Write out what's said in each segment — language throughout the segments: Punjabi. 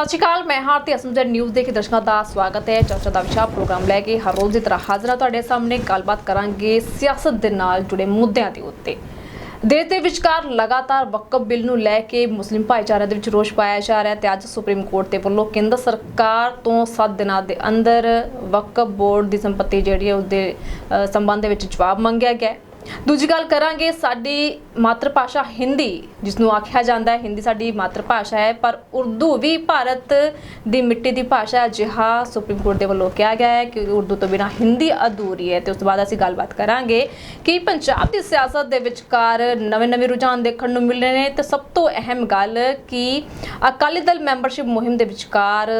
ਸਤਿ ਸ਼੍ਰੀ ਅਕਾਲ ਮੈਂ ਹਾਰਤੀ ਅਸਮਜਰ ਨਿਊਜ਼ ਦੇ ਦਰਸ਼ਕਾਂ ਦਾ ਸਵਾਗਤ ਹੈ। ਚਰਚਾ ਦਾ ਵਿਸ਼ਾ ਪ੍ਰੋਗਰਾਮ ਲੈ ਕੇ ਹਰ ਰੋਜ਼ ਦੀ ਤਰ੍ਹਾਂ ਹਾਜ਼ਰ ਹਾਂ ਤੁਹਾਡੇ ਸਾਹਮਣੇ ਗੱਲਬਾਤ ਕਰਾਂਗੇ ਸਿਆਸਤ ਦੇ ਨਾਲ ਜੁੜੇ ਮੁੱਦਿਆਂ ਦੇ ਉੱਤੇ। ਦੇਸ਼ ਦੇ ਵਿਚਕਾਰ ਲਗਾਤਾਰ ਵਕਫ ਬਿੱਲ ਨੂੰ ਲੈ ਕੇ ਮੁਸਲਿਮ ਭਾਈਚਾਰੇ ਦੇ ਵਿੱਚ ਰੋਸ ਪਾਇਆ ਜਾ ਰਿਹਾ ਹੈ ਤੇ ਅੱਜ ਸੁਪਰੀਮ ਕੋਰਟ ਦੇ ਵੱਲੋਂ ਕੇਂਦਰ ਸਰਕਾਰ ਤੋਂ 7 ਦਿਨਾਂ ਦੇ ਅੰਦਰ ਵਕਫ ਬੋਰਡ ਦੀ ਸੰਪਤੀ ਜਿਹੜੀ ਹੈ ਉਸਦੇ ਅ, ਸੰਬੰਧ ਦੇ ਵਿੱਚ ਜਵਾਬ ਮੰਗਿਆ ਗਿਆ ਹੈ। ਦੂਜੀ ਗੱਲ ਕਰਾਂਗੇ, ਸਾਡੀ ਮਾਤਰ ਭਾਸ਼ਾ ਹਿੰਦੀ ਜਿਸ ਨੂੰ ਆਖਿਆ ਜਾਂਦਾ ਹੈ, ਹਿੰਦੀ ਸਾਡੀ ਮਾਤਰ ਭਾਸ਼ਾ ਹੈ, ਪਰ ਉਰਦੂ ਵੀ ਭਾਰਤ ਦੀ ਮਿੱਟੀ ਦੀ ਭਾਸ਼ਾ ਹੈ ਜਿਹਾ ਸੁਪਰੀਮ ਕੋਰਟ ਦੇ ਵੱਲੋਂ ਕਿਹਾ ਗਿਆ ਹੈ ਕਿ ਉਰਦੂ ਤੋਂ ਬਿਨਾ ਹਿੰਦੀ ਅਧੂਰੀ ਹੈ। ਤੇ ਉਸ ਤੋਂ ਬਾਅਦ ਅਸੀਂ ਗੱਲਬਾਤ ਕਰਾਂਗੇ ਕਿ ਪੰਜਾਬ ਦੀ ਸਿਆਸਤ ਦੇ ਵਿਚਕਾਰ ਨਵੇਂ-ਨਵੇਂ ਰੁਝਾਨ ਦੇਖਣ ਨੂੰ ਮਿਲ ਰਹੇ ਨੇ। ਤੇ ਸਭ ਤੋਂ ਅਹਿਮ ਗੱਲ ਕਿ ਅਕਾਲੀ ਦਲ ਮੈਂਬਰਸ਼ਿਪ ਮੁਹਿੰਮ ਦੇ ਵਿਚਕਾਰ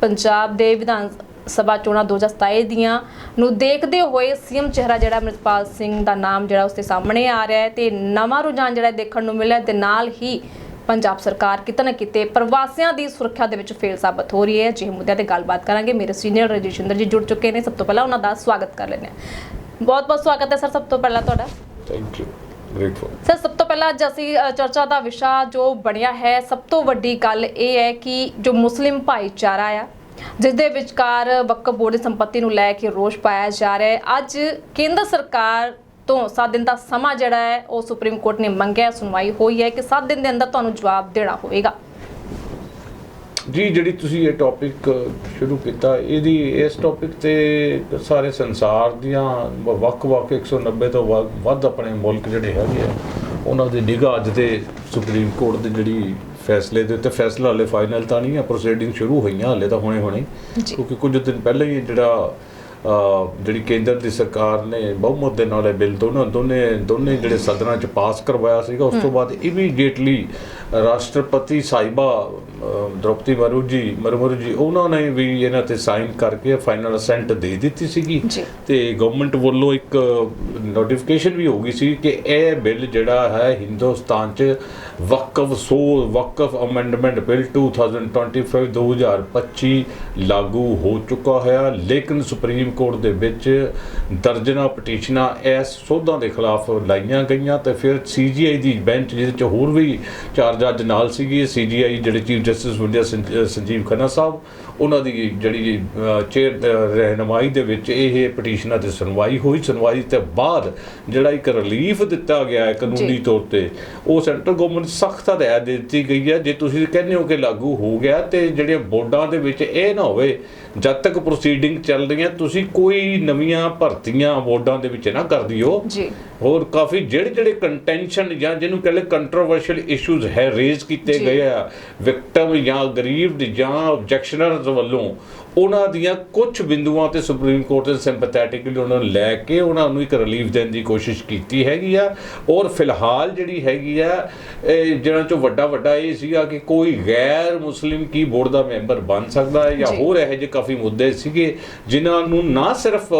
ਪੰਜਾਬ ਦੇ ਵਿਧਾਨ ਸਭਾ ਚੋਣਾਂ 2027 ਦੀਆਂ ਨੂੰ ਦੇਖਦੇ ਹੋਏ ਸੀਐਮ ਚਿਹਰਾ ਜਿਹੜਾ ਅਮਰਿਤਪਾਲ ਸਿੰਘ ਦਾ ਨਾਮ ਜਿਹੜਾ ਉਸ ਦੇ ਸਾਹਮਣੇ ਆ ਰਿਹਾ ਹੈ ਤੇ ਨਵਾਂ ਰੁਝਾਨ ਜਿਹੜਾ ਦੇਖਣ ਨੂੰ ਮਿਲਿਆ ਤੇ ਨਾਲ ਹੀ ਪੰਜਾਬ ਸਰਕਾਰ ਕਿਤੇ ਨਾ ਕਿਤੇ ਪ੍ਰਵਾਸੀਆਂ ਦੀ ਸੁਰੱਖਿਆ ਦੇ ਵਿੱਚ ਫੇਲ ਸਾਬਤ ਹੋ ਰਹੀ ਹੈ। ਜਿਹੇ ਮੁੱਦਿਆਂ ਤੇ ਗੱਲਬਾਤ ਕਰਾਂਗੇ। ਮੇਰੇ ਸੀਨੀਅਰ ਰਜਿੰਦਰ ਜੀ ਜੁੜ ਚੁੱਕੇ ਨੇ। ਸਭ ਤੋਂ ਪਹਿਲਾਂ ਉਹਨਾਂ ਦਾ ਸਵਾਗਤ ਕਰ ਲੈਂਦੇ ਹਾਂ। ਬਹੁਤ ਬਹੁਤ ਸਵਾਗਤ ਹੈ ਸਰ ਸਭ ਤੋਂ ਪਹਿਲਾਂ ਤੁਹਾਡਾ। ਥੈਂਕ ਯੂ ਸਰ ਸਭ ਤੋਂ ਪਹਿਲਾਂ ਅੱਜ ਅਸੀਂ ਚਰਚਾ ਦਾ ਵਿਸ਼ਾ ਜੋ ਬਣਿਆ ਹੈ ਸਭ ਤੋਂ ਵੱਡੀ ਗੱਲ ਇਹ ਹੈ ਕਿ ਜੋ ਮੁਸਲਿਮ ਭਾਈਚਾਰਾ ਆ ਜਿਸ ਦੇ ਵਿਚਕਾਰ ਵਕਫ ਬੋਰਡ ਦੀ ਸੰਪત્ਤੀ ਨੂੰ ਲੈ ਕੇ ਰੋਸ਼ ਪਾਇਆ ਜਾ ਰਿਹਾ ਹੈ। ਅੱਜ ਕੇਂਦਰ ਸਰਕਾਰ ਤੋਂ 7 ਦਿਨ ਦਾ ਸਮਾਂ ਜਿਹੜਾ ਹੈ, ਉਹ ਸੁਪਰੀਮ ਕੋਰਟ ਨੇ ਮੰਗਿਆ, ਸੁਣਵਾਈ ਹੋਈ ਹੈ ਕਿ 7 ਦਿਨ ਦੇ ਅੰਦਰ ਤੁਹਾਨੂੰ ਜਵਾਬ ਦੇਣਾ ਹੋਵੇਗਾ। ਜੀ, ਜਿਹੜੀ ਤੁਸੀਂ ਇਹ ਟੌਪਿਕ ਸ਼ੁਰੂ ਕੀਤਾ, ਇਹਦੀ ਇਸ ਟੌਪਿਕ ਤੇ ਸਾਰੇ ਸੰਸਾਰ ਦੀਆਂ ਵ- ਵੱਖ-ਵੱਖ 190 ਤੋਂ ਵੱਧ ਆਪਣੇ ਮੁਲਕ ਜਿਹੜੇ ਹੈਗੇ ਆ, ਉਹਨਾਂ ਦੀ ਨਿਗਾਹ ਅੱਜ ਦੇ ਸੁਪਰੀਮ ਕੋਰਟ ਦੀ ਜਿਹੜੀ ਫੈਸਲੇ ਦੇ ਉੱਤੇ ਫੈਸਲਾ ਹਲੇ ਫਾਈਨਲ ਤਾਂ ਨਹੀਂ ਹੈ ਪ੍ਰੋਸੀਡਿੰਗ ਸ਼ੁਰੂ ਹੋਈਆਂ ਹਲੇ ਤਾਂ ਹੁਣੇ ਹੁਣੇ। ਕਿਉਂਕਿ ਕੁਝ ਦਿਨ ਪਹਿਲਾਂ ਹੀ ਜਿਹੜਾ ਜਿਹੜੀ ਕੇਂਦਰ ਦੀ ਸਰਕਾਰ ਨੇ ਬਹੁਮਤ ਦੇ ਨਾਲ ਇਹ ਬਿੱਲ ਦੋਨੋਂ ਦੋਨੇ ਦੋਨੇ ਜਿਹੜੇ ਸਦਨਾਂ 'ਚ ਪਾਸ ਕਰਵਾਇਆ ਸੀਗਾ ਉਸ ਤੋਂ ਬਾਅਦ ਇਮੀਡੀਏਟਲੀ ਰਾਸ਼ਟਰਪਤੀ ਸਾਹਿਬਾ ਅ, ਦ੍ਰੋਪਦੀ ਮਰੂ ਜੀ ਮਰਮਰੂ ਜੀ ਉਹਨਾਂ ਨੇ ਵੀ ਇਹਨਾਂ ਤੇ ਸਾਈਨ ਕਰਕੇ ਫਾਈਨਲ ਅਸੈਂਟ ਦੇ ਦਿੱਤੀ ਸੀਗੀ। ਤੇ ਗਵਰਨਮੈਂਟ ਵੱਲੋਂ ਇੱਕ ਨੋਟੀਫਿਕੇਸ਼ਨ ਵੀ ਹੋ ਗਈ ਸੀ ਕਿ ਇਹ ਬਿੱਲ ਜਿਹੜਾ ਹੈ ਹਿੰਦੁਸਤਾਨ 'ਚ Waqf so Waqf amendment bill 2025 2025 ਲਾਗੂ ਹੋ ਚੁੱਕਾ ਹੈ ਲੇਕਿਨ ਸੁਪਰੀਮ ਕੋਰਟ ਦੇ ਵਿੱਚ ਦਰਜਨਾ ਪਟੀਸ਼ਨਾਂ ਇਸ ਸੋਧਾਂ ਦੇ ਖਿਲਾਫ ਲਾਈਆਂ ਗਈਆਂ ਤੇ ਫਿਰ ਸੀਜੀਆਈ ਦੀ ਬੈਂਚ ਜਿਹਦੇ 'ਚ ਹੋਰ ਵੀ ਚਾਰ ਜੱਜ ਨਾਲ ਸੀਗੀ। ਸੀਜੀਆਈ ਜਿਹੜੇ chief justice India Sanjiv Khanna ਸਾਹਿਬ ਉਹਨਾਂ ਦੀ ਜਿਹੜੀ ਚੇਅਰ ਰਹਿਨਮਾਈ ਦੇ ਵਿੱਚ ਇਹ ਪਟੀਸ਼ਨਾਂ ਤੇ ਸੁਣਵਾਈ ਹੋਈ ਸੁਣਵਾਈ ਤੇ ਬਾਅਦ ਜਿਹੜਾ ਇੱਕ ਰਿਲੀਫ ਦਿੱਤਾ ਗਿਆ ਹੈ ਕਾਨੂੰਨੀ। ਤੌਰ ਤੇ ਉਹ ਸੈਂਟਰ ਗਵਰਨਮੈਂਟ ਸਖਤ ਹਦਾਇਤ ਦੇ ਦਿੱਤੀ ਗਈ ਹੈ ਜੇ ਤੁਸੀਂ ਕਹਿੰਦੇ ਹੋ ਕਿ ਲਾਗੂ ਹੋ ਗਿਆ ਤੇ ਜਿਹੜੇ ਬੋਰਡਾਂ ਦੇ ਵਿੱਚ ਇਹ ਨਾ ਹੋਵੇ ਜਦ ਤੱਕ ਪ੍ਰੋਸੀਡਿੰਗ ਚੱਲ ਰਹੀਆਂ ਤੁਸੀਂ ਕੋਈ ਨਵੀਆਂ ਭਰਤੀਆਂ ਬੋਰਡਾਂ ਦੇ ਵਿੱਚ ਨਾ ਕਰ ਦਿਓ ਜੀ ਹੋਰ ਕਾਫੀ ਜਿਹੜੇ ਜਿਹੜੇ ਕੰਟੈਂਸ਼ਨ ਜਾਂ ਜਿਹਨੂੰ ਕਹਿੰਦੇ ਕੰਟਰੋਵਰਸ਼ੀਅਲ ਇਸ਼ੂਜ਼ ਹੈ ਰੇਜ਼ ਕੀਤੇ। ਗਏ ਆ ਵਿਕਟਮ ਜਾਂ ਗਰੀਬ ਜਾਂ ਆਬਜੈਕਸ਼ਨਰਸ ਵੱਲੋਂ ਉਹਨਾਂ ਦੀਆਂ ਕੁਝ ਬਿੰਦੂਆਂ ਤੇ ਸੁਪਰੀਮ ਕੋਰਟ ਦੇ ਸਿੰਪੈਥੈਟਿਕਲੀ ਉਹਨਾਂ ਨੂੰ ਲੈ ਕੇ ਉਹਨਾਂ ਨੂੰ ਇੱਕ ਰਿਲੀਫ ਦੇਣ ਦੀ ਕੋਸ਼ਿਸ਼ ਕੀਤੀ ਹੈਗੀ ਆ ਔਰ ਫਿਲਹਾਲ ਜਿਹੜੀ ਹੈਗੀ ਆ ਇਹ ਜਿਹਨਾਂ ਚੋਂ ਵੱਡਾ ਵੱਡਾ ਇਹ ਸੀਗਾ ਕਿ ਕੋਈ ਗੈਰ ਮੁਸਲਿਮ ਕੀ ਬੋਰਡ ਦਾ ਮੈਂਬਰ ਬਣ ਸਕਦਾ ਹੈ ਜਾਂ ਜੀ। ਹੋਰ ਇਹੋ ਜਿਹੇ ਕਾਫੀ ਮੁੱਦੇ ਸੀਗੇ ਜਿਨ੍ਹਾਂ ਨੂੰ ਨਾ ਸਿਰਫ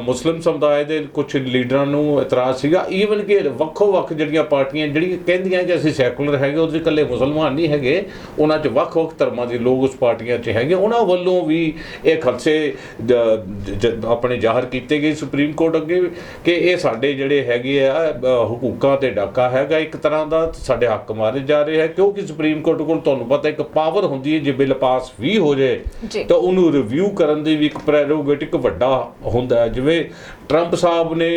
ਮੁਸਲਿਮ ਸਮੁਦਾਇ ਦੇ ਕੁਝ ਲੀਡਰਾਂ ਨੂੰ ਇਤਰਾਜ਼ ਸੀਗਾ ਈਵਨ ਕਿ ਵੱਖੋ ਵੱਖ ਜਿਹੜੀਆਂ ਪਾਰਟੀਆਂ ਜਿਹੜੀਆਂ ਕਹਿੰਦੀਆਂ ਕਿ ਅਸੀਂ ਸੈਕੂਲਰ ਹੈਗੇ ਉਹਦੇ ਇਕੱਲੇ ਮੁਸਲਮਾਨ ਨਹੀਂ ਹੈਗੇ ਉਹਨਾਂ 'ਚ ਵੱਖ ਵੱਖ ਧਰਮਾਂ ਦੇ ਲੋਕ ਉਸ ਪਾਰਟੀਆਂ 'ਚ ਹੈਗੇ ਉਹਨਾਂ ਵੱਲੋਂ ਵੀ ਇਹ ਜ- ਆਪਣੇ ਜ਼ਾਹਰ ਕੀਤੇ ਗਏ ਸੁਪਰੀਮ ਕੋਰਟ ਅੱਗੇ ਕਿ ਇਹ ਸਾਡੇ ਜਿਹੜੇ ਹੈਗੇ ਆ ਹਕੂਕਾਂ ਤੇ ਡਾਕਾ ਹੈਗਾ ਇੱਕ ਤਰ੍ਹਾਂ ਦਾ ਸਾਡੇ ਹੱਕ ਮਾਰੇ ਜਾ ਰਹੇ ਹੈ ਕਿਉਂਕਿ ਸੁਪਰੀਮ ਕੋਰਟ ਕੋਲ ਤੁਹਾਨੂੰ ਪਤਾ ਇੱਕ ਪਾਵਰ ਹੁੰਦੀ ਹੈ ਜੇ ਬਿੱਲ ਪਾਸ ਵੀ ਹੋ ਜਾਏ ਜੀ। ਤਾਂ ਉਹਨੂੰ ਰਿਵਿਊ ਕਰਨ ਦੀ ਵੀ ਇੱਕ ਪ੍ਰੈਰੋਗੇਟਿਵ ਇੱਕ ਵੱਡਾ ਹੁੰਦਾ ਜਿਵੇਂ ਟਰੰਪ ਸਾਹਿਬ ਨੇ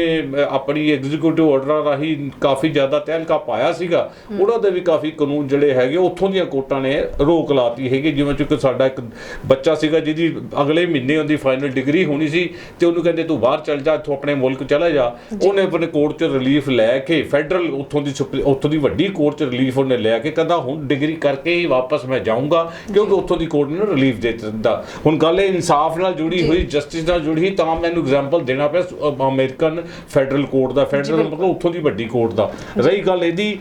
ਆਪਣੀ ਐਗਜ਼ੀਕਿਊਟਿਵ ਆਰਡਰਾਂ ਰਾਹੀਂ ਕਾਫੀ ਜ਼ਿਆਦਾ ਤਹਿਲਕਾ ਪਾਇਆ ਸੀਗਾ ਉਹਨਾਂ ਦੇ ਵੀ ਕਾਫੀ ਕਾਨੂੰਨ ਜਿਹੜੇ ਹੈਗੇ ਉੱਥੋਂ ਦੀਆਂ ਕੋਰਟਾਂ ਨੇ ਰੋਕ ਲਾਤੀ ਹੈਗੀ ਜਿਵੇਂ ਕਿ ਸਾਡਾ ਇੱਕ ਬੱਚਾ ਸੀਗਾ ਜਿਹਦੀ ਅਗਲੇ ਮਹੀਨੇ ਉਹਦੀ ਫਾਈਨਲ ਡਿਗਰੀ ਹੋਣੀ ਸੀ ਤੇ ਉਹਨੂੰ ਕਹਿੰਦੇ ਤੂੰ ਬਾਹਰ ਚੱਲ ਜਾ ਇੱਥੋਂ ਆਪਣੇ ਮੁਲਕ ਚਲਾ ਜਾ। ਉਹਨੇ ਆਪਣੇ ਕੋਰਟ 'ਚ ਰਿਲੀਫ ਲੈ ਕੇ ਫੈਡਰਲ ਉੱਥੋਂ ਦੀ ਉੱਥੋਂ ਦੀ ਵੱਡੀ ਕੋਰਟ 'ਚ ਰਿਲੀਫ ਉਹਨੇ ਲੈ ਕੇ ਕਹਿੰਦਾ ਹੁਣ ਡਿਗਰੀ ਕਰਕੇ ਹੀ ਵਾਪਸ ਮੈਂ ਜਾਊਂਗਾ ਕਿਉਂਕਿ ਉੱਥੋਂ ਦੀ ਕੋਰਟ ਨੇ ਰਿਲੀਫ ਦੇ ਦਿੱਤਾ। ਹੁਣ ਗੱਲ ਇਹ ਇਨਸਾਫ ਨਾਲ ਜੁੜੀ। ਹੋਈ ਜਸਟਿਸ ਨਾਲ ਜੁੜੀ ਤਾਂ ਮੈਨੂੰ ਐਗਜ਼ਾਮਪਲ ਦੇਣਾ ਪਿਆ ਅਮਰੀਕਨ ਫੈਡਰਲ ਕੋਰਟ ਦਾ ਫੈਡਰਲ। ਮਤਲਬ ਉੱਥੋਂ ਦੀ ਵੱਡੀ ਕੋਰਟ ਦਾ। ਰਹੀ ਗੱਲ ਇਹਦੀ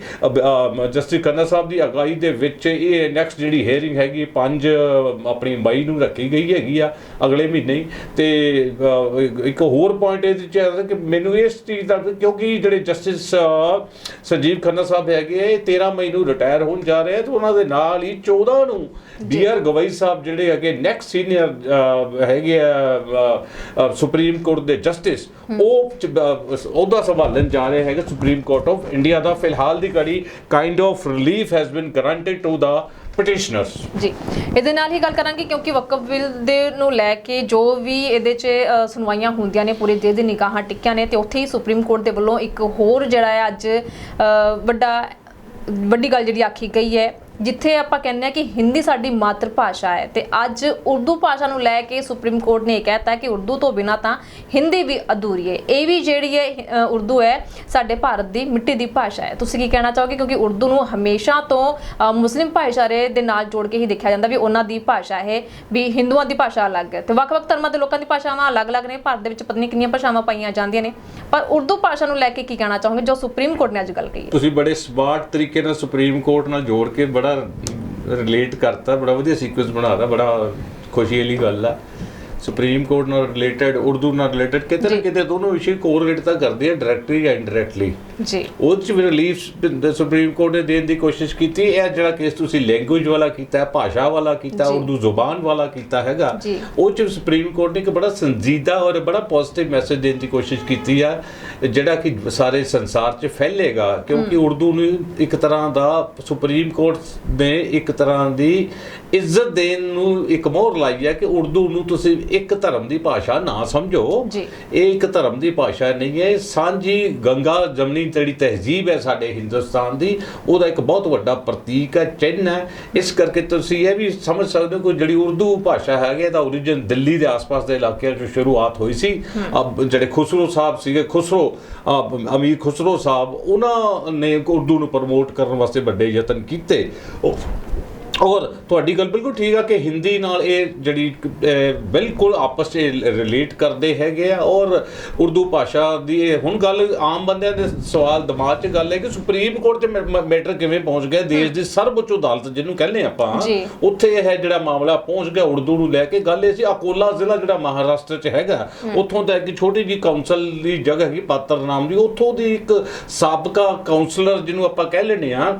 ਜਸਟਿਸ ਖੰਨਾ ਸਾਹਿਬ ਦੀ ਅਗਾਈ ਦੇ ਵਿੱਚ ਇਹ ਨੈਕਸਟ ਜਿਹੜੀ ਹੀਅਰਿੰਗ ਹੈਗੀ 5 ਆਪਣੀ ਮਈ ਨੂੰ ਰੱਖੀ ਗਈ ਹੈਗੀ ਆ ਅਗਲੇ ਮਹੀਨੇ ਹੀ। ਤੇ ਇੱਕ- ਹੋਰ ਪੁਆਇੰਟ ਇਹਦੇ ਚ ਹੈ ਕਿ ਮੈਨੂੰ ਇਸ ਚੀਜ਼ ਦਾ ਕਿਉਂਕਿ ਜਿਹੜੇ ਜਸਟਿਸ ਸੰਜੀਵ ਖੰਨਾ ਸਾਹਿਬ ਹੈਗੇ 13 ਮਈ ਨੂੰ ਰਿਟਾਇਰ ਹੋਣ ਜਾ ਰਹੇ ਆ ਤੇ ਉਹਨਾਂ ਦੇ ਨਾਲ ਹੀ 14 ਨੂੰ ਬੀ ਆਰ ਸਾਹਿਬ ਜਿਹੜੇ ਹੈਗੇ ਨੈਕਸਟ ਸੀਨੀਅਰ ਹੈਗੇ ਆ ਸੁਪਰੀਮ ਕੋਰਟ ਦੇ ਜਸਟਿਸ, ਉਹ ਉਹਦਾ ਸੰਭਾਲਣ ਜਾ ਰਹੇ ਹੈਗੇ ਸੁਪਰੀਮ ਕੋਰਟ ਆਫ ਇੰਡੀਆ ਦਾ। ਫਿਲਹਾਲ ਦੀ ਘੜੀ kind of relief has been granted to the petitioners ਜੀ। ਇਹਦੇ ਨਾਲ ਹੀ ਗੱਲ ਕਰਾਂਗੇ ਕਿਉਂਕਿ ਵਕਫ ਬਿੱਲ ਦੇ ਨੂੰ ਲੈ ਕੇ ਜੋ ਵੀ ਇਹਦੇ 'ਚ ਸੁਣਵਾਈਆਂ ਹੁੰਦੀਆਂ ਨੇ, ਪੂਰੇ ਦੇਸ਼ ਦੀ ਨਿਗਾਹਾਂ ਟਿੱਕੀਆਂ ਨੇ ਤੇ ਉੱਥੇ ਹੀ ਸੁਪਰੀਮ ਕੋਰਟ ਦੇ ਵੱਲੋਂ ਇੱਕ ਹੋਰ ਜਿਹੜਾ ਹੈ ਅੱਜ ਵੱਡਾ, ਵੱਡੀ ਗੱਲ ਜਿਹੜੀ ਆਖੀ ਗਈ ਹੈ ਜਿੱਥੇ ਆਪਾਂ ਕਹਿੰਦੇ ਆ ਕਿ ਹਿੰਦੀ ਸਾਡੀ ਮਾਤਰ ਭਾਸ਼ਾ ਹੈ ਤੇ ਅੱਜ ਉਰਦੂ ਭਾਸ਼ਾ ਨੂੰ ਲੈ ਕੇ ਸੁਪਰੀਮ ਕੋਰਟ ਨੇ ਇਹ ਕਹਿਤਾ ਕਿ ਉਰਦੂ ਤੋਂ ਬਿਨਾ ਤਾਂ ਹਿੰਦੀ ਵੀ ਅਧੂਰੀ ਹੈ। ਇਹ ਵੀ ਜਿਹੜੀ ਹੈ ਉਰਦੂ ਹੈ, ਸਾਡੇ ਭਾਰਤ ਦੀ ਮਿੱਟੀ ਦੀ ਭਾਸ਼ਾ ਹੈ। ਤੁਸੀਂ ਕੀ ਕਹਿਣਾ ਚਾਹੋਗੇ? ਕਿਉਂਕਿ ਉਰਦੂ ਨੂੰ ਹਮੇਸ਼ਾ ਤੋਂ ਮੁਸਲਿਮ ਭਾਈਚਾਰੇ ਦੇ ਨਾਲ ਜੋੜ ਕੇ ਹੀ ਦੇਖਿਆ ਜਾਂਦਾ ਵੀ ਉਹਨਾਂ ਦੀ ਭਾਸ਼ਾ ਹੈ, ਵੀ ਹਿੰਦੂਆਂ ਦੀ ਭਾਸ਼ਾ ਅਲੱਗ ਹੈ। ਤੇ ਵੱਖ-ਵੱਖ ਧਰਮਾਂ ਦੇ ਲੋਕਾਂ ਦੀ ਭਾਸ਼ਾਵਾਂ ਅਲੱਗ-ਅਲੱਗ ਨੇ। ਭਾਰਤ ਦੇ ਵਿੱਚ ਪਤਾ ਨਹੀਂ ਕਿੰਨੀਆਂ ਭਾਸ਼ਾਵਾਂ ਪਾਈਆਂ ਜਾਂਦੀਆਂ ਨੇ। ਪਰ ਉਰਦੂ ਭਾਸ਼ਾ ਨੂੰ ਲੈ ਕੇ ਕੀ ਕਹਿਣਾ ਚਾਹੋਗੇ, ਜੋ ਸੁਪਰੀਮ ਕੋਰਟ ਨੇ ਅੱਜ ਗੱਲ ਕਹੀ ਹੈ? ਤੁਸੀਂ ਬੜੇ ਸਮਾਰਟ ਤਰੀਕੇ ਨਾਲ ਸੁਪਰੀਮ ਕੋਰਟ ਨਾਲ ਜੋੜ ਕੇ ਬੜਾ ਰਿਲੇਟ ਕਰਤਾ ਬੜਾ ਵਧੀਆ ਸੀਕੁਐਂਸ ਬਣਾਤਾ ਬੜਾ ਖੁਸ਼ੀ ਵਾਲੀ ਗੱਲ ਆ। ਸੁਪਰੀਮ ਕੋਰਟ ਨਾਲ ਰਿਲੇਟਡ ਉਰਦੂ ਨਾਲ ਰਿਲੇਟਡ ਕਿਤੇ ਨਾ। ਕਿਤੇ ਦੋਨੋਂ ਵਿਸ਼ੇ ਕੋਰਿਲੇਟ ਤਾਂ ਕਰਦੇ ਆ ਡਾਇਰੈਕਟਲੀ ਜਾਂ ਇਨਡਾਇਰੈਕਟਲੀ ਜੀ ਉਹ ਚ ਵੀ ਰਿਲੀਫ ਸੁਪਰੀਮ ਕੋਰਟ ਨੇ ਦੇਣ ਦੀ ਕੋਸ਼ਿਸ਼ ਕੀਤੀ ਇਹ ਜਿਹੜਾ ਕੇਸ ਤੁਸੀਂ ਲੈਂਗੁਏਜ ਵਾਲਾ ਕੀਤਾ ਹੈ ਭਾਸ਼ਾ ਵਾਲਾ ਕੀਤਾ। ਉਰਦੂ ਜ਼ੁਬਾਨ ਵਾਲਾ ਕੀਤਾ ਹੈਗਾ। ਉਹ ਚ ਸੁਪਰੀਮ ਕੋਰਟ ਨੇ ਇੱਕ ਬੜਾ ਸੰਜੀਦਾ ਔਰ ਬੜਾ ਪੋਜ਼ਿਟਿਵ ਮੈਸੇਜ ਦੇਣ ਦੀ ਕੋਸ਼ਿਸ਼ ਕੀਤੀ ਆ ਜਿਹੜਾ ਕਿ ਸਾਰੇ ਸੰਸਾਰ 'ਚ ਫੈਲੇਗਾ ਕਿਉਂਕਿ ਉਰਦੂ ਨੂੰ ਇੱਕ ਤਰ੍ਹਾਂ ਦਾ ਸੁਪਰੀਮ ਕੋਰਟ ਨੇ ਇੱਕ ਤਰ੍ਹਾਂ ਦੀ ਇੱਜ਼ਤ ਦੇਣ ਨੂੰ ਇੱਕ ਮੋਹਰ ਲਾਈ ਹੈ ਕਿ ਉਰਦੂ ਨੂੰ ਤੁਸੀਂ ਇੱਕ ਧਰਮ ਦੀ ਭਾਸ਼ਾ ਨਾ ਸਮਝੋ। ਇਹ ਇੱਕ ਧਰਮ ਦੀ ਭਾਸ਼ਾ ਨਹੀਂ ਹੈ। ਇਹ ਸਾਂਝੀ ਗੰਗਾ ਜਮਨੀ ਜਿਹੜੀ ਤਹਿਜ਼ੀਬ ਹੈ ਸਾਡੇ ਹਿੰਦੁਸਤਾਨ ਦੀ ਉਹਦਾ ਇੱਕ ਬਹੁਤ ਵੱਡਾ ਪ੍ਰਤੀਕ ਹੈ ਚਿੰਨ੍ਹ ਹੈ। ਇਸ ਕਰਕੇ ਤੁਸੀਂ ਇਹ ਵੀ ਸਮਝ ਸਕਦੇ ਹੋ ਕਿ ਜਿਹੜੀ ਉਰਦੂ ਭਾਸ਼ਾ ਹੈਗੀ ਇਹਦਾ origin ਦਿੱਲੀ ਦੇ ਆਸ-ਪਾਸ ਦੇ ਇਲਾਕਿਆਂ 'ਚੋਂ ਸ਼ੁਰੂਆਤ ਹੋਈ ਸੀ। ਅਬ ਜਿਹੜੇ ਖੁਸਰੋ ਸਾਹਿਬ ਸੀਗੇ ਖੁਸਰੋ ਅਮੀਰ ਖੁਸਰੋ ਸਾਹਿਬ ਉਹਨਾਂ ਨੇ ਉਰਦੂ ਨੂੰ ਪ੍ਰਮੋਟ ਕਰਨ ਵਾਸਤੇ ਵੱਡੇ ਯਤਨ ਕੀਤੇ। ਉਹ ਔਰ ਤੁਹਾਡੀ ਗੱਲ ਬਿਲਕੁਲ ਠੀਕ ਆ ਕਿ ਹਿੰਦੀ ਨਾਲ ਇਹ ਜਿਹੜੀ ਬਿਲਕੁਲ ਆਪਸ 'ਚ ਰਿਲੇਟ ਕਰਦੇ ਹੈਗੇ ਆ ਔਰ ਉਰਦੂ ਭਾਸ਼ਾ ਦੀ ਇਹ ਹੁਣ ਗੱਲ ਆਮ ਬੰਦਿਆਂ ਦੇ ਸਵਾਲ ਦਿਮਾਗ 'ਚ ਗੱਲ ਹੈ ਕਿ ਸੁਪਰੀਮ ਕੋਰਟ 'ਚ ਮੈਟਰ ਕਿਵੇਂ ਪਹੁੰਚ ਗਿਆ ਦੇਸ਼ ਦੀ ਸਰਵਉੱਚ ਅਦਾਲਤ ਜਿਹਨੂੰ ਕਹਿੰਦੇ ਆਪਾਂ। ਉੱਥੇ ਇਹ ਜਿਹੜਾ ਮਾਮਲਾ ਪਹੁੰਚ ਗਿਆ ਉਰਦੂ ਨੂੰ ਲੈ ਕੇ ਗੱਲ ਇਹ ਸੀ ਅਕੋਲਾ ਜ਼ਿਲ੍ਹਾ ਜਿਹੜਾ ਮਹਾਰਾਸ਼ਟਰ 'ਚ ਹੈਗਾ ਉੱਥੋਂ ਦਾ ਇੱਕ ਛੋਟੀ ਜੀ ਕਾਉਂਸਲ ਦੀ ਜਗ੍ਹਾ ਹੈਗੀ ਪਾਤਰ ਨਾਮ ਦੀ ਉੱਥੋਂ ਦੀ ਇੱਕ ਸਾਬਕਾ ਕਾਉਂਸਲਰ ਜਿਹਨੂੰ ਆਪਾਂ ਕਹਿ ਲੈਂਦੇ ਆ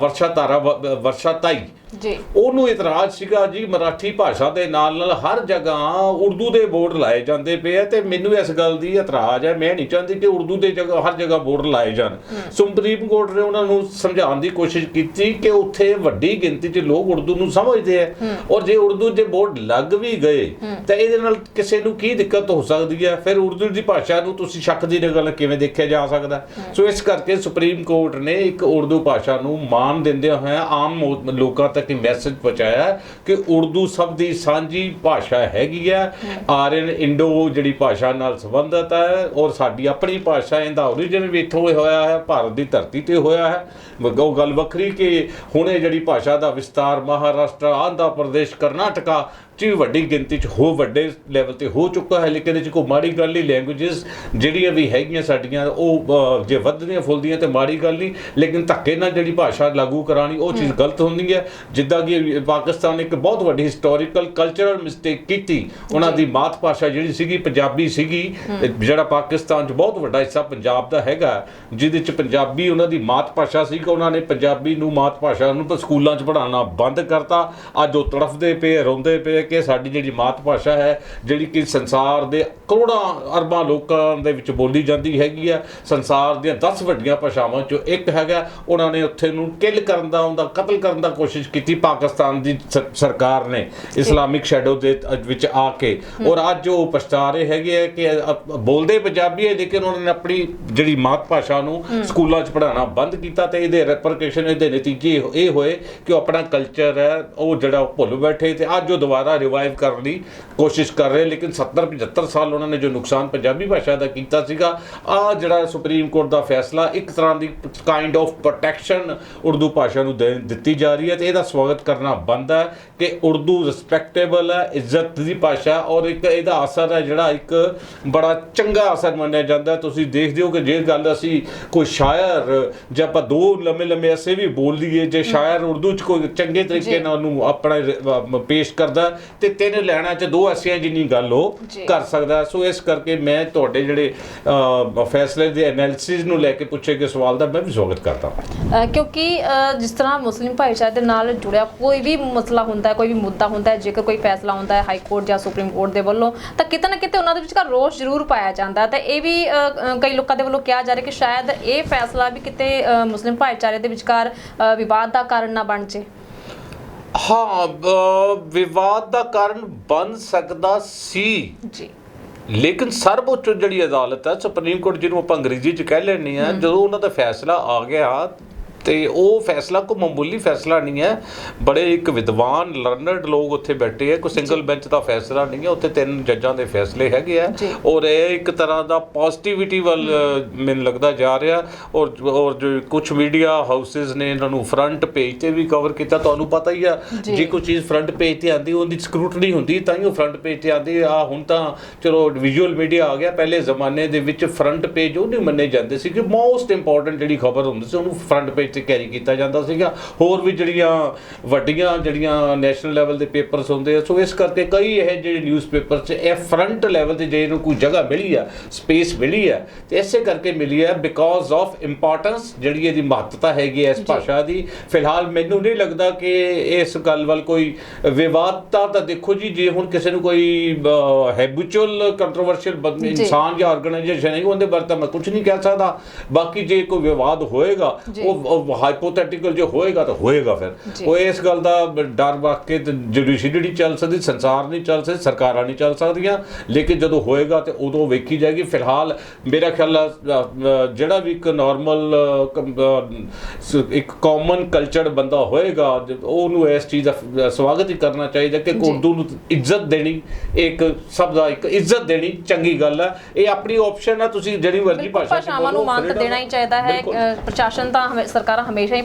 ਵਰਸ਼ਾ ਤਾਰਾ ਵਰਸ਼ਾ ਤਾਈ। ਜੀ। ਉਹਨੂੰ ਇਤਰਾਜ਼ ਸੀਗਾ ਜੀ ਮਰਾਠੀ ਭਾਸ਼ਾ ਦੇ ਨਾਲ ਨਾਲ ਹਰ ਜਗ੍ਹਾ ਉਰਦੂ ਦੇ ਬੋਰਡ ਲਾਏ ਜਾਂਦੇ ਪਏ ਆ ਤੇ ਮੈਨੂੰ ਇਸ ਗੱਲ ਦੀ ਇਤਰਾਜ਼ ਹੈ। ਮੈਂ ਨਹੀਂ ਚਾਹੁੰਦੀ ਕਿ ਉਰਦੂ ਦੇ ਜਗ੍ਹਾ ਹਰ ਜਗ੍ਹਾ ਬੋਰਡ ਲਾਏ ਜਾਣ। ਸੁਪਰੀਮ ਕੋਰਟ ਨੇ ਉਹਨਾਂ ਨੂੰ ਸਮਝਾਉਣ ਦੀ ਕੋਸ਼ਿਸ਼ ਕੀਤੀ ਕਿ ਉੱਥੇ ਵੱਡੀ ਗਿਣਤੀ 'ਚ ਲੋਕ ਉਰਦੂ ਨੂੰ ਸਮਝਦੇ ਆ। ਔਰ ਜੇ ਉਰਦੂ ਦੇ ਬੋਰਡ ਲੱਗ ਵੀ ਗਏ ਤਾਂ ਇਹਦੇ ਨਾਲ ਕਿਸੇ ਨੂੰ ਕੀ ਦਿੱਕਤ ਹੋ ਸਕਦੀ ਹੈ? ਫਿਰ ਉਰਦੂ ਦੀ ਭਾਸ਼ਾ ਨੂੰ ਤੁਸੀਂ ਸ਼ੱਕ ਦੀ ਨਾਲ ਕਿਵੇਂ ਦੇਖਿਆ ਜਾ ਸਕਦਾ? ਸੋ ਇਸ ਕਰਕੇ ਸੁਪਰੀਮ ਕੋਰਟ ਨੇ ਇੱਕ ਉਰਦੂ ਭਾਸ਼ਾ ਨੂੰ ਮਾਨ ਦਿੰਦਿਆਂ ਹੋਇਆਂ ਆਮ ਲੋਕਾਂ ਤੱਕ ਇਹ ਮੈਸੇਜ ਪਹੁੰਚਾਇਆ ਕਿ ਉਰਦੂ ਸਭ ਦੀ ਸਾਂਝੀ ਭਾਸ਼ਾ ਹੈਗੀ ਹੈ। ਆਰੀਅਨ ਇੰਡੋ ਜਿਹੜੀ ਭਾਸ਼ਾ ਨਾਲ ਸੰਬੰਧਿਤ ਹੈ ਔਰ ਸਾਡੀ ਆਪਣੀ ਭਾਸ਼ਾ ਇਹਦਾ origin ਵੀ ਇੱਥੋਂ ਹੀ ਹੋਇਆ ਹੈ ਭਾਰਤ ਦੀ ਧਰਤੀ ਤੇ ਹੋਇਆ ਹੈ। ਉਹ ਗੱਲ ਵੱਖਰੀ ਕਿ ਹੁਣੇ ਜਿਹੜੀ ਭਾਸ਼ਾ ਦਾ ਵਿਸਤਾਰ ਮਹਾਰਾਸ਼ਟਰ ਆਂਧਰਾ ਪ੍ਰਦੇਸ਼ ਕਰਨਾਟਕਾ ਚ ਵੀ ਵੱਡੀ ਗਿਣਤੀ ਚ ਹੋ ਵੱਡੇ ਲੈਵਲ ਤੇ ਹੋ ਚੁੱਕਾ ਹੈ ਲੇਕਿਨ ਇਹ ਚ ਕੋਈ ਮਾੜੀ ਗੱਲ ਨਹੀਂ ਲੈਂਗੁਏਜਸ ਜਿਹੜੀਆਂ ਵੀ ਹੈਗੀਆਂ ਸਾਡੀਆਂ ਉਹ ਜੇ ਵੱਧਦੀਆਂ ਫੁੱਲਦੀਆਂ ਤੇ ਮਾੜੀ ਗੱਲ ਨਹੀਂ ਲੇਕਿਨ ਧੱਕੇ ਨਾਲ ਜਿਹੜੀ ਭਾਸ਼ਾ ਲਾਗੂ ਕਰਾਣੀ ਉਹ ਚੀਜ਼ ਗਲਤ ਹੁੰਦੀ ਹੈ। ਜਿੱਦਾਂ ਕਿ ਪਾਕਿਸਤਾਨ ਨੇ ਇੱਕ ਬਹੁਤ ਵੱਡੀ ਹਿਸਟੋਰੀਕਲ ਕਲਚਰਲ ਮਿਸਟੇਕ ਕੀਤੀ ਉਹਨਾਂ ਦੀ ਮਾਤ ਭਾਸ਼ਾ ਜਿਹੜੀ ਸੀਗੀ ਪੰਜਾਬੀ ਸੀਗੀ ਜਿਹੜਾ ਪਾਕਿਸਤਾਨ 'ਚ ਬਹੁਤ ਵੱਡਾ ਹਿੱਸਾ ਪੰਜਾਬ ਦਾ ਹੈਗਾ ਜਿਹਦੇ 'ਚ ਪੰਜਾਬੀ ਉਹਨਾਂ ਦੀ ਮਾਤ ਭਾਸ਼ਾ ਸੀ ਕਿ ਉਹਨਾਂ ਨੇ ਪੰਜਾਬੀ ਨੂੰ ਮਾਤ ਭਾਸ਼ਾ ਨੂੰ ਸਕੂਲਾਂ 'ਚ ਪੜ੍ਹਾਉਣਾ ਬੰਦ ਕਰਤਾ ਅੱਜ ਉਹ ਤੜਫਦੇ ਪਏ ਰੋਂਦੇ ਪਏ ਕਿ ਸਾਡੀ ਜਿਹੜੀ ਮਾਤ ਭਾਸ਼ਾ ਹੈ ਜਿਹੜੀ ਕਿ ਸੰਸਾਰ ਦੇ ਕਰੋੜਾਂ ਅਰਬਾਂ ਲੋਕਾਂ ਦੇ ਵਿੱਚ ਬੋਲੀ ਜਾਂਦੀ ਹੈਗੀ ਆ ਸੰਸਾਰ ਦੀਆਂ 10 ਵੱਡੀਆਂ ਭਾਸ਼ਾਵਾਂ 'ਚੋਂ ਇੱਕ ਹੈਗਾ। ਉਹਨਾਂ ਨੇ ਉੱਥੇ ਨੂੰ ਕਿਲ ਕਰਨ ਦਾ ਉਹਦਾ ਕਤਲ ਕਰਨ ਦਾ ਕੋਸ਼ਿਸ਼ ਕੀਤੀ ਪਾਕਿਸਤਾਨ ਦੀ ਸਰਕਾਰ ਨੇ ਇਸਲਾਮਿਕ ਸ਼ੈਡੋ ਦੇ ਵਿੱਚ ਆ ਕੇ। ਔਰ ਅੱਜ ਉਹ ਪਛਤਾ ਰਹੇ ਹੈਗੇ ਆ ਕਿ ਬੋਲਦੇ ਪੰਜਾਬੀ ਹੈ ਲੇਕਿਨ ਉਹਨਾਂ ਨੇ ਆਪਣੀ ਜਿਹੜੀ ਮਾਤ ਭਾਸ਼ਾ ਨੂੰ ਸਕੂਲਾਂ 'ਚ ਪੜ੍ਹਾਉਣਾ ਬੰਦ ਕੀਤਾ ਤੇ ਇਹਦੇ ਰੈਪਰਕੇਸ਼ਨ ਇਹਦੇ ਨਤੀਜੇ ਇਹ- ਹੋਏ ਕਿ ਉਹ ਆਪਣਾ ਕਲਚਰ ਹੈ ਉਹ ਜਿਹੜਾ ਭੁੱਲ ਬੈਠੇ ਤੇ ਅੱਜ ਉਹ ਦੁਬਾਰਾ ਰਿਵਾਈਵ ਕਰਨ ਦੀ ਕੋਸ਼ਿਸ਼ ਕਰ ਰਹੇ ਲੇਕਿਨ 70 75 ਸਾਲ ਉਹਨਾਂ ਨੇ ਜੋ ਨੁਕਸਾਨ ਪੰਜਾਬੀ ਭਾਸ਼ਾ ਦਾ ਕੀਤਾ ਸੀਗਾ ਆ ਜਿਹੜਾ ਸੁਪਰੀਮ ਕੋਰਟ ਦਾ ਫੈਸਲਾ ਇੱਕ ਤਰ੍ਹਾਂ ਦੀ ਕਾਈਂਡ ਆਫ ਪ੍ਰੋਟੈਕਸ਼ਨ ਉਰਦੂ ਭਾਸ਼ਾ ਨੂੰ ਦਿੱਤੀ ਜਾ ਰਹੀ ਹੈ ਤੇ ਇਹਦਾ ਸਵਾਗਤ ਕਰਨਾ ਬਣਦਾ ਹੈ ਕਿ ਉਰਦੂ ਰਿਸਪੈਕਟੇਬਲ ਹੈ ਇੱਜ਼ਤ ਦੀ ਭਾਸ਼ਾ ਔਰ ਇੱਕ ਇਹਦਾ ਅਸਰ ਹੈ ਜਿਹੜਾ ਇੱਕ ਬੜਾ ਚੰਗਾ ਅਸਰ ਮੰਨਿਆ ਜਾਂਦਾ। ਤੁਸੀਂ ਦੇਖਦੇ ਹੋ ਕਿ ਜੇ ਗੱਲ ਅਸੀਂ ਕੋਈ ਸ਼ਾਇਰ ਜੇ ਆਪਾਂ ਦੋ ਲੰਮੇ ਲੰਮੇ ਐਸੇ ਵੀ ਬੋਲ ਲਈਏ ਜੇ ਸ਼ਾਇਰ ਉਰਦੂ ਚ ਕੋਈ ਚੰਗੇ ਤਰੀਕੇ। ਨਾਲ ਉਹਨੂੰ ਆਪਣਾ ਪੇਸ਼ ਕਰਦਾ ਤੇ ਤਿੰਨ ਲੈਣਾ ਚ ਦੋ ਐਸੀਆਂ ਜਿੰਨੀ ਗੱਲ ਉਹ। ਕਰ ਸਕਦਾ। ਸੋ ਇਸ ਕਰਕੇ ਮੈਂ ਤੁਹਾਡੇ ਜਿਹੜੇ ਫੈਸਲੇ ਦੇ ਐਨਾਲਿਸਿਸ ਨੂੰ ਲੈ ਕੇ ਪੁੱਛੇ ਗਏ ਸਵਾਲ ਦਾ ਮੈਂ ਵੀ ਸਵਾਗਤ ਕਰਦਾ ਹਾਂ ਕਿਉਂਕਿ ਜਿਸ ਤਰ੍ਹਾਂ ਮੁਸਲਿਮ ਭਾਈਚਾਰੇ ਦੇ ਨਾਲ ਜੁੜਿਆ ਕੋਈ ਵੀ ਮਸਲਾ ਹੁੰਦਾ ਹੈ ਕੋਈ ਵੀ ਮੁੱਦਾ ਹੁੰਦਾ ਹੈ ਜੇਕਰ ਕੋਈ ਫੈਸਲਾ ਹੁੰਦਾ ਹੈ ਹਾਈ ਕੋਰਟ ਜਾਂ ਸੁਪਰੀਮ ਕੋਰਟ ਦੇ ਵੱਲੋਂ ਤਾਂ ਕਿਤੇ ਨਾ ਕਿਤੇ ਉਹਨਾਂ ਦੇ ਵਿਚਕਾਰ ਰੋਸ ਜ਼ਰੂਰ ਪਾਇਆ ਜਾਂਦਾ ਤੇ ਇਹ ਵੀ ਕਈ ਲੋਕਾਂ ਦੇ ਵੱਲੋਂ ਕਿਹਾ ਜਾ ਰਿਹਾ ਕਿ ਸ਼ਾਇਦ ਇਹ ਫੈਸਲਾ ਵੀ ਕਿਤੇ ਮੁਸਲਿਮ ਭਾਈਚਾਰੇ ਦੇ ਵਿਚਕਾਰ ਵਿਵਾਦ ਦਾ ਕਾਰਨ ਨਾ ਬਣ ਜੇ ਹਾਂ ਵਿਵਾਦ ਦਾ ਕਾਰਨ ਬਣ ਸਕਦਾ ਸੀ। ਜੀ। ਲੇਕਿਨ ਸਰਵਉੱਚ ਜਿਹੜੀ ਅਦਾਲਤ ਹੈ ਸੁਪਰੀਮ ਕੋਰਟ ਜਿਹਨੂੰ ਆਪਾਂ ਅੰਗਰੇਜ਼ੀ ਚ ਕਹਿ ਲੈਂਦੇ ਆ ਜਦੋਂ ਉਹਨਾਂ ਦਾ ਫੈਸਲਾ ਆ ਗਿਆ ਤੇ ਉਹ ਫੈਸਲਾ ਕੋ ਮਾਮੂਲੀ ਫੈਸਲਾ ਨਹੀਂ ਹੈ। ਬੜੇ ਇੱਕ ਵਿਦਵਾਨ ਲਰਨਰਡ ਲੋਕ ਉੱਥੇ ਬੈਠੇ ਆ। ਕੋਈ ਸਿੰਗਲ ਬੈਂਚ ਦਾ ਫੈਸਲਾ ਨਹੀਂ ਹੈ। ਉੱਥੇ ਤਿੰਨ ਜੱਜਾਂ ਦੇ ਫੈਸਲੇ ਹੈਗੇ ਆ। ਔਰ ਇਹ ਇੱਕ ਤਰ੍ਹਾਂ ਦਾ ਪੋਜ਼ਿਟਿਵਿਟੀ ਵੱਲ ਮੈਨੂੰ ਲੱਗਦਾ ਜਾ ਰਿਹਾ। ਔਰ ਔਰ ਜੋ ਕੁਝ ਮੀਡੀਆ ਹਾਊਸਸ ਨੇ ਇਹਨਾਂ ਨੂੰ ਫਰੰਟ ਪੇਜ ਤੇ ਵੀ ਕਵਰ ਕੀਤਾ। ਤੁਹਾਨੂੰ ਪਤਾ ਹੀ ਆ ਜੀ। ਜੇ ਕੋਈ ਚੀਜ਼ ਫਰੰਟ ਪੇਜ ਤੇ ਆਂਦੀ ਉਹਦੀ ਸਕਰੂਟਨੀ ਹੁੰਦੀ ਤਾਂ ਹੀ ਉਹ ਫਰੰਟ ਪੇਜ ਤੇ ਆਂਦੀ ਆ ਹੁਣ ਤਾਂ ਚਲੋ ਵਿਜ਼ੂਅਲ ਮੀਡੀਆ ਆ ਗਿਆ। ਪਹਿਲੇ ਜ਼ਮਾਨੇ ਦੇ ਵਿੱਚ ਫਰੰਟ ਪੇਜ ਉਹ ਨਹੀਂ ਮੰਨੇ ਜਾਂਦੇ ਸੀ ਕਿ ਮੋਸਟ ਇੰਪੋਰਟੈਂਟ ਜਿਹੜੀ ਖਬਰ ਹੁੰਦੀ ਸੀ ਉਹਨੂੰ ਫਰੰਟ ਪੇਜ ਤੇ ਕੈਰੀ ਕੀਤਾ ਜਾਂਦਾ ਸੀਗਾ ਹੋਰ ਵੀ ਜਿਹੜੀਆਂ ਵੱਡੀਆਂ ਜਿਹੜੀਆਂ ਨੈਸ਼ਨਲ ਲੈਵਲ ਦੇ ਪੇਪਰਸ ਹੁੰਦੇ ਆ ਸੋ ਇਸ ਕਰਕੇ ਕਈ ਇਹ ਜਿਹੜੇ ਨਿਊਜ਼ਪੇਪਰ 'ਚ ਇਹ ਫਰੰਟ ਲੈਵਲ ਤੇ ਜੇ ਇਹਨੂੰ ਕੋਈ ਜਗ੍ਹਾ ਮਿਲੀ ਆ ਸਪੇਸ ਮਿਲੀ ਆ ਤੇ ਇਸੇ ਕਰਕੇ ਮਿਲੀ ਆ ਬਿਕੋਜ਼ ਆਫ ਇੰਪੋਰਟੈਂਸ ਜਿਹੜੀ ਇਹਦੀ ਮਹੱਤਤਾ ਹੈਗੀ ਇਸ ਭਾਸ਼ਾ ਦੀ ਫਿਲਹਾਲ ਮੈਨੂੰ ਨਹੀਂ ਲੱਗਦਾ ਕਿ ਇਸ ਗੱਲ ਵੱਲ ਕੋਈ ਵਿਵਾਦਤਾ ਤਾਂ ਦੇਖੋ ਜੀ ਜੇ ਹੁਣ ਕਿਸੇ ਨੂੰ ਕੋਈ ਹੈਬਿਚੁਅਲ ਕੰਟਰੋਵਰਸ਼ੀਅਲ। ਇਨਸਾਨ ਜਾਂ ਆਰਗੇਨਾਈਜੇਸ਼ਨ ਹੈ ਉਹਦੇ ਬਾਰੇ ਤਾਂ ਮੈਂ ਕੁਝ ਨਹੀਂ ਕਹਿ ਸਕਦਾ ਬਾਕੀ ਜੇ ਕੋਈ ਵਿਵਾਦ ਹੋਏਗਾ ਜੀ। ਉਹ ਹਾਈਪੋਥੈਟੀਕਲ ਜੇ ਹੋਏਗਾ ਤਾਂ ਹੋਏਗਾ ਫਿਰ। ਉਹ ਇਸ ਗੱਲ ਦਾ ਡਰ ਵਾਕੇ ਨਹੀਂ ਚੱਲ ਸਕਦੀ ਸੰਸਾਰ ਨਹੀਂ ਚੱਲ ਸਕਦੀ ਸਰਕਾਰਾਂ ਨਹੀਂ ਚੱਲ ਸਕਦੀਆਂ। ਲੇਕਿਨ ਜਦੋਂ ਹੋਏਗਾ ਤੇ ਉਦੋਂ ਵੇਖੀ ਜਾਏਗੀ। ਫਿਲਹਾਲ ਮੇਰਾ ਖਿਆਲ ਜਿਹੜਾ ਵੀ ਇੱਕ ਨਾਰਮਲ ਇੱਕ ਕਾਮਨ ਕਲਚਰਡ ਬੰਦਾ ਹੋਏਗਾ ਉਹਨੂੰ ਇਸ ਚੀਜ਼ ਦਾ ਸਵਾਗਤ ਹੀ ਕਰਨਾ ਚਾਹੀਦਾ ਕਿ। ਉਰਦੂ ਨੂੰ ਇੱਜ਼ਤ ਦੇਣੀ ਇੱਕ ਸਭ ਦਾ ਇੱਕ ਇੱਜ਼ਤ ਦੇਣੀ ਚੰਗੀ ਗੱਲ ਹੈ ਇਹ ਆਪਣੀ ਆਪਸ਼ਨ ਹੈ ਤੁਸੀਂ ਜਿਹੜੀ ਮਰਜ਼ੀ ਭਾਸ਼ਾ ਨੂੰ ਮਾਨ ਦੇਣਾ ਹੀ ਚਾਹੀਦਾ ਹੈ। ਪ੍ਰਸ਼ਾਸਨ ਤਾਂ ਹਮੇ- ਸਰਕਾਰਾਂ ਹਮੇਸ਼ਾ ਹੀ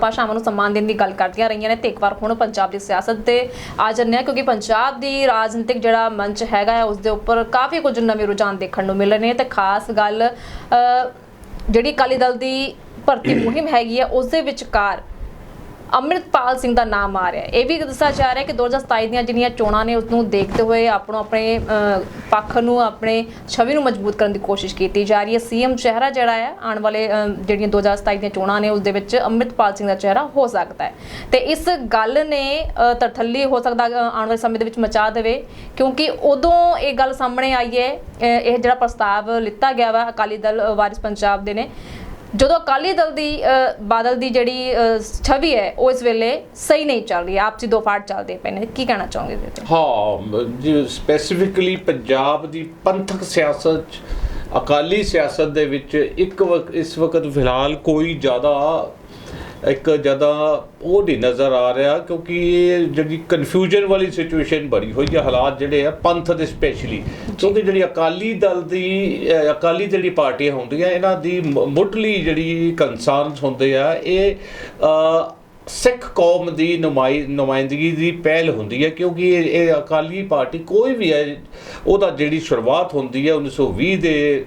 ਭਾਸ਼ਾਵਾਂ ਨੂੰ ਸਨਮਾਨ ਦੇਣ ਦੀ ਗੱਲ ਕਰਦੀਆਂ ਰਹੀਆਂ ਨੇ ਤੇ ਇੱਕ ਵਾਰ ਹੁਣ ਪੰਜਾਬ ਦੀ ਸਿਆਸਤ ਤੇ ਆ ਜੰਨੇ ਆ ਕਿਉਂਕਿ ਪੰਜਾਬ ਦੀ ਰਾਜਨੀਤਿਕ ਜਿਹੜਾ ਮੰਚ ਹੈਗਾ ਹੈ ਉਸ ਦੇ ਉੱਪਰ ਕਾਫੀ ਕੁਝ ਨਵੇਂ ਰੁਝਾਨ ਦੇਖਣ ਨੂੰ ਮਿਲ ਰਹੇ ਨੇ ਤੇ ਖਾਸ ਗੱਲ ਅ, ਜਿਹੜੀ ਅਕਾਲੀ ਦਲ ਦੀ ਭਰਤੀ ਮੁਹਿੰਮ ਹੈਗੀ ਹੈ ਉਸ ਦੇ ਵਿਚਕਾਰ ਅੰਮ੍ਰਿਤਪਾਲ ਸਿੰਘ ਦਾ ਨਾਮ ਆ ਰਿਹਾ ਇਹ ਵੀ ਦੱਸਿਆ ਜਾ ਰਿਹਾ ਹੈ ਕਿ 2027 ਦੀਆਂ ਜਿਹੜੀਆਂ ਚੋਣਾਂ ਨੇ ਉਸ ਨੂੰ ਦੇਖਦੇ ਹੋਏ ਆਪਣੋ ਆਪਣੇ ਪੱਖ ਨੂੰ ਆਪਣੇ ਛਵੀ ਨੂੰ ਮਜ਼ਬੂਤ ਕਰਨ ਦੀ ਕੋਸ਼ਿਸ਼ ਕੀਤੀ ਜਾ ਰਹੀ ਹੈ। ਸੀਐਮ ਚਿਹਰਾ ਜਿਹੜਾ ਹੈ ਆਉਣ ਵਾਲੇ ਅ, ਜਿਹੜੀਆਂ 2027 ਦੀਆਂ ਚੋਣਾਂ ਨੇ ਉਸ ਦੇ ਵਿੱਚ ਅੰਮ੍ਰਿਤਪਾਲ ਸਿੰਘ ਦਾ ਚਿਹਰਾ ਹੋ ਸਕਦਾ ਹੈ। ਤੇ ਇਸ ਗੱਲ ਨੇ ਤਰਥੱਲੀ ਹੋ ਸਕਦਾ ਆਉਣ ਵਾਲੇ ਸਮੇਂ ਦੇ ਵਿੱਚ ਮਚਾ ਦੇਵੇ ਕਿਉਂਕਿ ਉਦੋਂ ਇਹ ਗੱਲ ਸਾਹਮਣੇ ਆਈ ਹੈ ਇਹ ਜਿਹੜਾ ਪ੍ਰਸਤਾਵ ਲਿੱਤਾ ਗਿਆ ਵਾ ਅਕਾਲੀ ਦਲ ਵਾਰਿਸ ਪੰਜਾਬ ਦੇ ਨੇ ਜਦੋਂ ਅਕਾਲੀ ਦਲ ਦੀ ਬਾਦਲ ਦੀ ਜਿਹੜੀ ਛਵੀ ਹੈ ਉਹ ਇਸ ਵੇਲੇ ਸਹੀ ਨਹੀਂ ਚੱਲ ਰਹੀ ਆਪਸੀ ਦੋ ਫਾੜ ਚੱਲਦੇ ਪਏ ਨੇ। ਕੀ ਕਹਿਣਾ ਚਾਹੋਗੇ ਇਹਦੇ ਤੇ ਹਾਂ ਸਪੈਸੀਫਿਕਲੀ ਪੰਜਾਬ ਦੀ ਪੰਥਕ ਸਿਆਸਤ 'ਚ, ਅਕਾਲੀ ਸਿਆਸਤ ਦੇ ਵਿੱਚ ਇੱਕ ਵਕ- ਇਸ ਵਕਤ ਫਿਲਹਾਲ ਕੋਈ ਜ਼ਿਆਦਾ ਇੱਕ ਜ਼ਿਆਦਾ ਉਹ ਨਹੀਂ ਨਜ਼ਰ ਆ ਰਿਹਾ ਕਿਉਂਕਿ ਇਹ ਜਿਹੜੀ ਕਨਫਿਊਜ਼ਨ ਵਾਲੀ ਸਿਚੁਏਸ਼ਨ ਬਣੀ ਹੋਈ ਹੈ ਹਾਲਾਤ ਜਿਹੜੇ ਆ ਪੰਥ ਦੇ ਸਪੈਸ਼ਲੀ ਕਿਉਂਕਿ ਜਿਹੜੀ ਅਕਾਲੀ ਦਲ ਦੀ ਅਕਾਲੀ ਜਿਹੜੀ ਪਾਰਟੀਆਂ ਹੁੰਦੀਆਂ, ਇਹਨਾਂ ਦੀ ਮੁੱਢਲੀ ਜਿਹੜੀ ਕੰਸਰਨਸ ਹੁੰਦੇ ਆ, ਇਹ ਸਿੱਖ ਕੌਮ ਦੀ ਨੁਮਾਈ ਨੁਮਾਇੰਦਗੀ ਦੀ ਪਹਿਲ ਹੁੰਦੀ ਹੈ ਕਿਉਂਕਿ ਇਹ ਇਹ ਅਕਾਲੀ ਪਾਰਟੀ ਕੋਈ ਵੀ ਹੈ ਉਹਦਾ ਜਿਹੜੀ ਸ਼ੁਰੂਆਤ ਹੁੰਦੀ ਹੈ 1920 ਦੇ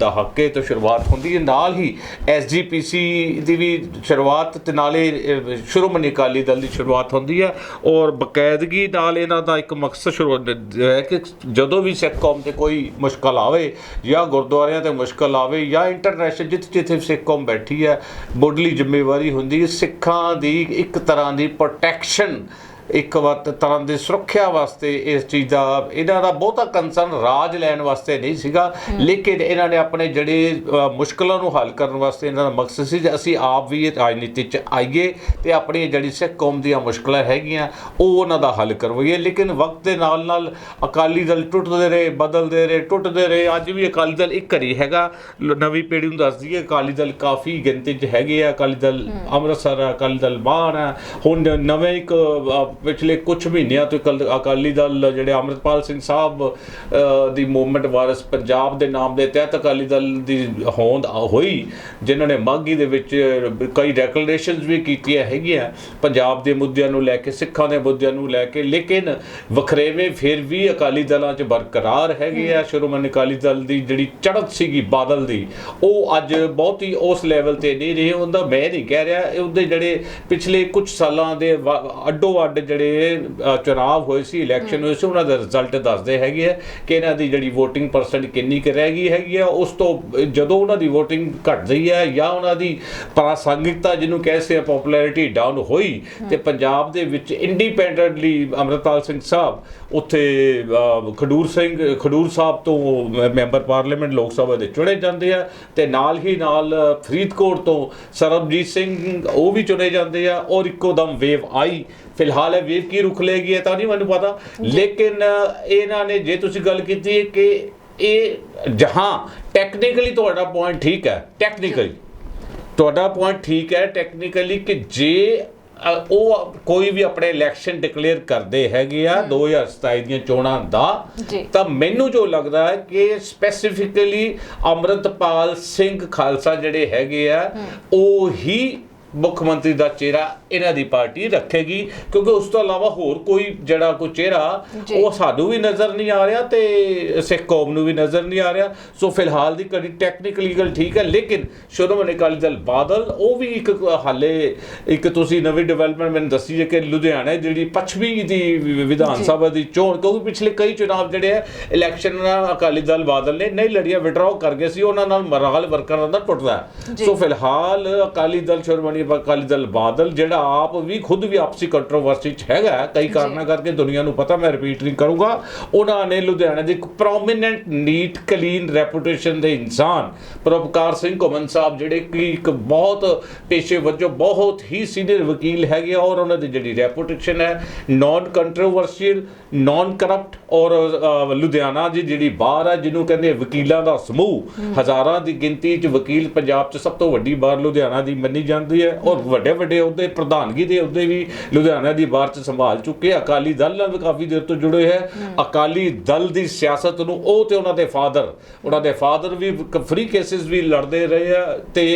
ਦਹਾਕੇ ਤੋਂ ਸ਼ੁਰੂਆਤ ਹੁੰਦੀ ਹੈ ਨਾਲ ਹੀ ਐਸਜੀਪੀਸੀ ਦੀ ਵੀ ਸ਼ੁਰੂਆਤ ਤੇ ਨਾਲੇ ਅਹ, ਸ਼੍ਰੋਮਣੀ ਅਕਾਲੀ ਦਲ ਦੀ ਸ਼ੁਰੂਆਤ ਹੁੰਦੀ ਹੈ ਔਰ ਬਕਾਇਦਗੀ ਨਾਲ ਇਹਨਾਂ ਦਾ ਇੱਕ ਮਕਸਦ ਸ਼ੁਰੂਆਤ ਹੈ ਕਿ ਜਦੋਂ ਵੀ ਸਿੱਖ ਕੌਮ ਤੇ ਕੋਈ ਮੁਸ਼ਕਲ ਆਵੇ ਜਾਂ ਗੁਰਦੁਆਰਿਆਂ ਤੇ ਮੁਸ਼ਕਲ ਆਵੇ ਜਾਂ ਇੰਟਰਨੈਸ਼ਨਲ ਜਿੱਥੇ ਜਿੱਥੇ ਸਿੱਖ ਕੌਮ ਬੈਠੀ ਹੈ ਮੁੱਢਲੀ ਜ਼ਿੰਮੇਵਾਰੀ ਹੁੰਦੀ ਹੈ ਸਿੱਖਾਂ ਦੀ ਇੱਕ ਤਰ੍ਹਾਂ ਦੀ ਪ੍ਰੋਟੈਕਸ਼ਨ ਇੱਕ ਤਰ੍ਹਾਂ ਦੀ ਸੁਰੱਖਿਆ ਵਾਸਤੇ ਇਸ ਚੀਜ਼ ਦਾ ਇਹਨਾਂ ਦਾ ਬਹੁਤਾ ਕੰਸਰਨ ਰਾਜ ਲੈਣ ਵਾਸਤੇ ਨਹੀਂ ਸੀਗਾ। ਲੇਕਿਨ ਇਹਨਾਂ ਨੇ ਆਪਣੇ ਜਿਹੜੇ ਮੁਸ਼ਕਲਾਂ ਨੂੰ ਹੱਲ ਕਰਨ ਵਾਸਤੇ ਇਹਨਾਂ ਦਾ ਮਕਸਦ ਸੀ ਕਿ ਅਸੀਂ ਆਪ ਵੀ ਰਾਜਨੀਤੀ 'ਚ ਆਈਏ ਤੇ ਆਪਣੀ ਜਿਹੜੀ ਸਿੱਖ ਕੌਮ ਦੀਆਂ ਮੁਸ਼ਕਲਾਂ ਹੈਗੀਆਂ ਉਹ ਉਹਨਾਂ ਦਾ ਹੱਲ ਕਰਵਾਈਏ। ਲੇਕਿਨ ਵਕਤ ਦੇ ਨਾਲ ਨਾਲ ਅਕਾਲੀ ਦਲ ਟੁੱਟਦੇ ਰਹੇ ਬਦਲਦੇ ਰਹੇ ਟੁੱਟਦੇ ਰਹੇ। ਅੱਜ ਵੀ ਅਕਾਲੀ ਦਲ ਇੱਕ ਘਰੀ ਹੈਗਾ। ਨਵੀਂ ਪੀੜ੍ਹੀ ਨੂੰ ਦੱਸਦੀ ਹੈ ਅਕਾਲੀ ਦਲ ਕਾਫੀ ਗਿਣਤੀ 'ਚ ਹੈਗੇ ਆ। ਅਕਾਲੀ ਦਲ ਅੰਮ੍ਰਿਤਸਰ ਅਕਾਲੀ ਦਲ ਹੈ। ਹੁਣ ਨਵੇਂ ਇੱਕ ਪਿਛਲੇ ਕੁਝ ਮਹੀਨਿਆਂ ਤੋਂ ਅਕਾਲ- ਅਕਾਲੀ ਦਲ ਜਿਹੜੇ ਅੰਮ੍ਰਿਤਪਾਲ ਸਿੰਘ ਸਾਹਿਬ ਦੀ ਮੂਵਮੈਂਟ ਵਾਰਸ ਪੰਜਾਬ ਦੇ ਨਾਮ ਦੇ ਤਹਿਤ ਅਕਾਲੀ ਦਲ ਦੀ ਹੋਂਦ ਹੋਈ ਜਿਨ੍ਹਾਂ ਨੇ ਮਾਗੀ ਦੇ ਵਿੱਚ ਕਈ ਡੈਕਲੇਰੇਸ਼ਨਸ ਵੀ ਕੀਤੀਆਂ ਹੈਗੀਆਂ। ਪੰਜਾਬ ਦੇ ਮੁੱਦਿਆਂ ਨੂੰ ਲੈ ਕੇ ਸਿੱਖਾਂ ਦੇ ਮੁੱਦਿਆਂ ਨੂੰ ਲੈ ਕੇ ਲੇਕਿਨ ਵਖਰੇਵੇਂ ਫਿਰ ਵੀ ਅਕਾਲੀ ਦਲਾਂ 'ਚ ਬਰਕਰਾਰ ਹੈਗੇ ਆ। ਸ਼੍ਰੋਮਣੀ ਅਕਾਲੀ ਦਲ ਦੀ ਜਿਹੜੀ ਚੜ੍ਹਤ ਸੀਗੀ ਬਾਦਲ ਦੀ ਉਹ ਅੱਜ ਬਹੁਤੀ ਉਸ ਲੈਵਲ ਤੇ ਨਹੀਂ ਰਹੀ। ਹੁੰਦਾ ਮੈਂ ਨਹੀਂ ਕਹਿ ਰਿਹਾ ਉਹਦੇ ਜਿਹੜੇ ਪਿਛਲੇ ਕੁਝ ਸਾਲਾਂ ਦੇ ਅੱਡੋ ਅੱਡ ਜਿਹੜੇ ਅ, ਚੁਣਾਵ ਹੋਏ ਸੀ ਇਲੈਕਸ਼ਨ ਹੋਏ ਸੀ ਉਹਨਾਂ ਦਾ ਰਿਜ਼ਲਟ ਦੱਸਦੇ ਹੈਗੇ ਆ ਕਿ ਇਹਨਾਂ ਦੀ ਜਿਹੜੀ VOTING ਪਰਸੈਂਟ ਕਿੰਨੀ ਕੁ ਰਹਿ ਗਈ ਹੈਗੀ ਆ। ਉਸ ਤੋਂ ਜਦੋਂ ਉਹਨਾਂ ਦੀ VOTING ਘਟਦੀ ਹੈ ਜਾਂ ਉਹਨਾਂ ਦੀ ਪ੍ਰਾਸੰਗਿਕਤਾ ਜਿਹਨੂੰ ਕਹਿੰਦੇ ਆ ਪਪੂਲੈਰਿਟੀ ਡਾਊਨ ਹੋਈ ਤੇ ਪੰਜਾਬ ਦੇ ਵਿੱਚ ਇੰਡੀਪੈਂਡੈਂਟਲੀ ਅਮਰਪਾਲ ਸਿੰਘ ਸਾਹਿਬ ਉੱਥੇ ਖਡੂਰ ਸਿੰਘ ਖਡੂਰ ਸਾਹਿਬ ਤੋਂ ਮੈਂਬਰ ਪਾਰਲੀਮੈਂਟ ਲੋਕ ਸਭਾ ਦੇ ਚੁਣੇ ਜਾਂਦੇ ਆ ਤੇ ਨਾਲ ਹੀ ਨਾਲ ਫਰੀਦਕੋਟ ਤੋਂ ਸਰਬਜੀਤ ਸਿੰਘ ਉਹ ਵੀ ਚੁਣੇ ਜਾਂਦੇ ਆ ਔਰ ਇੱਕੋ ਦਮ ਵੇਵ ਆਈ ਫਿਲਹਾਲ ਇਹ ਵੇਵ ਕੀ ਰੁਖ ਲੇਗੀ ਇਹ ਤਾਂ ਨਹੀਂ ਮੈਨੂੰ ਪਤਾ। ਲੇਕਿਨ ਇਹਨਾਂ ਨੇ ਜੇ ਤੁਸੀਂ ਗੱਲ ਕੀਤੀ ਹੈ ਕਿ ਇਹ ਜਹਾਂ ਟੈਕਨੀਕਲੀ ਤੁਹਾਡਾ ਪੁਆਇੰਟ ਠੀਕ ਹੈ ਟੈਕਨੀਕਲੀ ਤੁਹਾਡਾ ਪੁਆਇੰਟ ਠੀਕ ਹੈ ਟੈਕਨੀਕਲੀ ਕਿ ਜੇ ਉਹ ਕੋਈ ਵੀ ਆਪਣੇ ਇਲੈਕਸ਼ਨ ਡਿਕਲੇਅਰ ਕਰਦੇ ਹੈਗੇ ਆ 2027 ਦੀਆਂ ਚੋਣਾਂ ਦਾ। ਤਾਂ ਮੈਨੂੰ ਜੋ ਲੱਗਦਾ ਹੈ ਕਿ ਸਪੈਸੀਫਿਕਲੀ ਅਮਰਤਪਾਲ ਸਿੰਘ ਖਾਲਸਾ ਜਿਹੜੇ ਹੈਗੇ ਆ ਉਹ ਹੀ ਮੁੱਖ ਮੰਤਰੀ ਦਾ ਚਿਹਰਾ ਇਹਨਾਂ ਦੀ ਪਾਰਟੀ ਰੱਖੇਗੀ ਕਿਉਂਕਿ ਉਸ ਤੋਂ ਇਲਾਵਾ ਹੋਰ ਕੋਈ ਜਿਹੜਾ ਕੋਈ ਚਿਹਰਾ ਜੀ। ਉਹ ਸਾਨੂੰ ਵੀ ਨਜ਼ਰ ਨਹੀਂ ਆ ਰਿਹਾ ਤੇ ਸਿੱਖ ਕੌਮ ਨੂੰ ਵੀ ਨਜ਼ਰ ਨਹੀਂ ਆ ਰਿਹਾ ਸੋ ਫਿਲਹਾਲ ਦੀ ਕੜੀ ਟੈਕਨੀਕਲੀ ਗੱਲ ਠੀਕ ਹੈ ਲੇਕਿਨ ਸ਼੍ਰੋਮਣੀ ਅਕਾਲੀ ਦਲ ਬਾਦਲ ਉਹ ਵੀ ਇੱਕ ਹਾਲੇ ਇੱਕ ਤੁਸੀਂ ਨਵੀਂ ਡਿਵੈਲਪਮੈਂਟ ਮੈਨੂੰ ਦੱਸੀ ਹੈ ਕਿ ਲੁਧਿਆਣਾ ਜਿਹੜੀ ਪੱਛਮੀ ਦੀ ਵਿਧਾਨ ਜੀ। ਸਭਾ ਦੀ ਚੋਣ ਕਿਉਂਕਿ ਪਿਛਲੇ ਕਈ ਚੁਣਾਵ ਜਿਹੜੇ ਆ ਇਲੈਕਸ਼ਨ ਅਕਾਲੀ ਦਲ ਬਾਦਲ ਨੇ ਨਹੀਂ ਲੜੀਆਂ ਵਿਡਰਾਅ ਕਰ ਗਏ ਸੀ ਉਹਨਾਂ ਨਾਲ ਮਰਾਲ ਵਰਕਰਾਂ ਦਾ ਟੁੱਟਦਾ। ਜੀ। ਸੋ ਫਿਲਹਾਲ ਅਕਾਲੀ ਦਲ ਸ਼੍ਰੋਮਣੀ ਅਕਾਲੀ ਦਲ ਬਾਦਲ ਜਿਹੜਾ ਆਪ ਵੀ ਖੁਦ ਵੀ ਆਪਸੀ ਕੰਟਰੋਵਰਸੀ ਚ ਹੈਗਾ ਕਈ ਕਾਰਨਾਂ ਕਰਕੇ ਦੁਨੀਆ ਨੂੰ ਪਤਾ ਮੈਂ ਰਿਪੀਟ ਨਹੀਂ ਕਰੂੰਗਾ। ਉਹਨਾਂ ਨੇ ਲੁਧਿਆਣਾ ਦੇ ਇੱਕ ਪ੍ਰੋਮਿਨੈਂਟ ਨੀਟ ਕਲੀਨ ਰੈਪੂਟੇਸ਼ਨ ਦੇ ਇਨਸਾਨ ਪ੍ਰਭਕਾਰ ਸਿੰਘ ਘੁੰਮਣ ਸਾਹਿਬ ਜਿਹੜੇ ਕਿ ਇੱਕ ਬਹੁਤ ਪੇਸ਼ੇ ਵਜੋਂ ਬਹੁਤ ਹੀ ਸੀਨੀਅਰ ਵਕੀਲ ਹੈਗੇ ਔਰ ਉਹਨਾਂ ਦੀ ਜਿਹੜੀ ਰੈਪੂਟੇਸ਼ਨ ਹੈ ਨਾਨ ਕੰਟਰੋਵਰਸ਼ੀਅਲ ਨਾਨ ਕਰਪਟ ਔਰ ਲੁਧਿਆਣਾ ਦੀ ਜਿਹੜੀ ਬਾਰ ਹੈ ਜਿਹਨੂੰ ਕਹਿੰਦੇ ਵਕੀਲਾਂ ਦਾ ਸਮੂਹ ਹਜ਼ਾਰਾਂ ਦੀ ਗਿਣਤੀ 'ਚ ਵਕੀਲ ਪੰਜਾਬ 'ਚ ਸਭ ਤੋਂ ਵੱਡੀ ਬਾਰ ਲੁਧਿਆਣਾ ਦੀ ਮੰਨੀ ਜਾਂਦੀ ਹੈ। ਔਰ ਵੱਡੇ ਵੱਡੇ ਅਹੁਦੇ ਪ੍ਰਧਾਨਗੀ ਦੇ ਅਹੁਦੇ ਵੀ ਲੁਧਿਆਣਾ ਦੀ ਬਾਰ 'ਚ ਸੰਭਾਲ ਚੁੱਕੇ ਅਕਾਲੀ ਦਲ ਨਾਲ ਵੀ ਕਾਫੀ ਦੇਰ ਤੋਂ ਜੁੜੇ ਹੈ। ਅਕਾਲੀ ਦਲ ਦੀ ਸਿਆਸਤ ਨੂੰ ਉਹ ਤੇ ਉਹਨਾਂ ਦੇ ਫਾਦਰ ਉਹਨਾਂ ਦੇ ਫਾਦਰ ਵੀ ਫ੍ਰੀ ਕੇਸਿਸ ਵੀ ਲੜਦੇ ਰਹੇ ਆ ਤੇ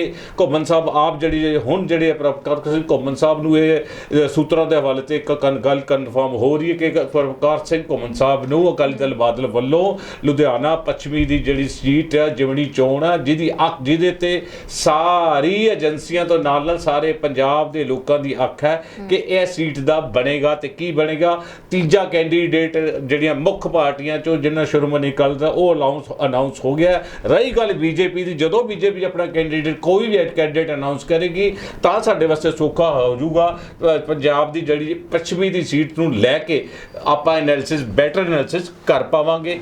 ਘੁੰਮਣ ਸਾਹਿਬ ਆਪ ਜਿਹੜੀ ਹੁਣ ਜਿਹੜੇ ਪ੍ਰਭਕਾਰ ਘੁੰਮਣ ਸਾਹਿਬ ਨੂੰ ਇਹ ਸੂਤਰਾਂ ਦੇ ਹਵਾਲੇ ਤੇ ਇੱਕ ਗੱਲ ਕਨਫਰਮ ਹੋ ਰਹੀ ਹੈ ਕਿ ਪ੍ਰਭਕਾਰ ਸਿੰਘ ਘੁੰਮਣ ਸਾਹਿਬ ਨੂੰ ਅਕਾਲੀ ਦਲ ਬਾਦਲ ਵੱਲੋਂ ਲੁਧਿਆਣਾ ਪੱਛਮੀ ਦੀ ਜਿਹੜੀ ਸੀਟ ਹੈ ਜਿਮਣੀ ਚੋਣ ਹੈ ਜਿਹਦੀ ਅੱਖ ਜਿਹਦੇ ਤੇ ਸਾਰੀ ਏਜੰਸੀਆਂ ਤੋਂ ਨਾਲ ਨਾਲ ਸਾਰੇ ਪੰਜਾਬ ਦੇ ਲੋਕਾਂ ਦੀ ਅੱਖ ਹੈ ਕਿ ਇਹ ਸੀਟ ਦਾ ਬਣੇਗਾ ਤੇ ਕੀ ਬਣੇਗਾ। ਤੀਜਾ ਕੈਂਡੀਡੇਟ ਜਿਹੜੀਆਂ ਮੁੱਖ ਪਾਰਟੀਆਂ ਚੋਂ ਜਿਨ੍ਹਾਂ ਸ਼੍ਰੋਮਣੀ ਅਕਾਲੀ ਦਾ ਉਹ ਅਨਾਉਂਸ ਅਨਾਉਂਸ ਹੋ ਗਿਆ ਰਹੀ ਗੱਲ ਬੀਜੇਪੀ ਦੀ, ਜਦੋਂ ਬੀਜੇਪੀ ਆਪਣਾ ਕੈਂਡੀਡੇਟ ਕੋਈ ਵੀ ਕੈਂਡੀਡੇਟ ਅਨਾਉਂਸ ਕਰੇਗੀ, ਤਾਂ ਸਾਡੇ ਵਾਸਤੇ ਸੌਖਾ ਹੋ ਜਾਊਗਾ। ਪੰਜਾਬ ਦੀ ਜਿਹੜੀ ਪੱਛਮੀ ਦੀ ਸੀਟ ਨੂੰ ਲੈ ਕੇ ਆਪਾਂ ਐਨਾਲਿਸਿਸ ਬੈਟਰ ਐਨਾਲਿਸਿਸ ਕਰ ਪਾਵਾਂਗੇ।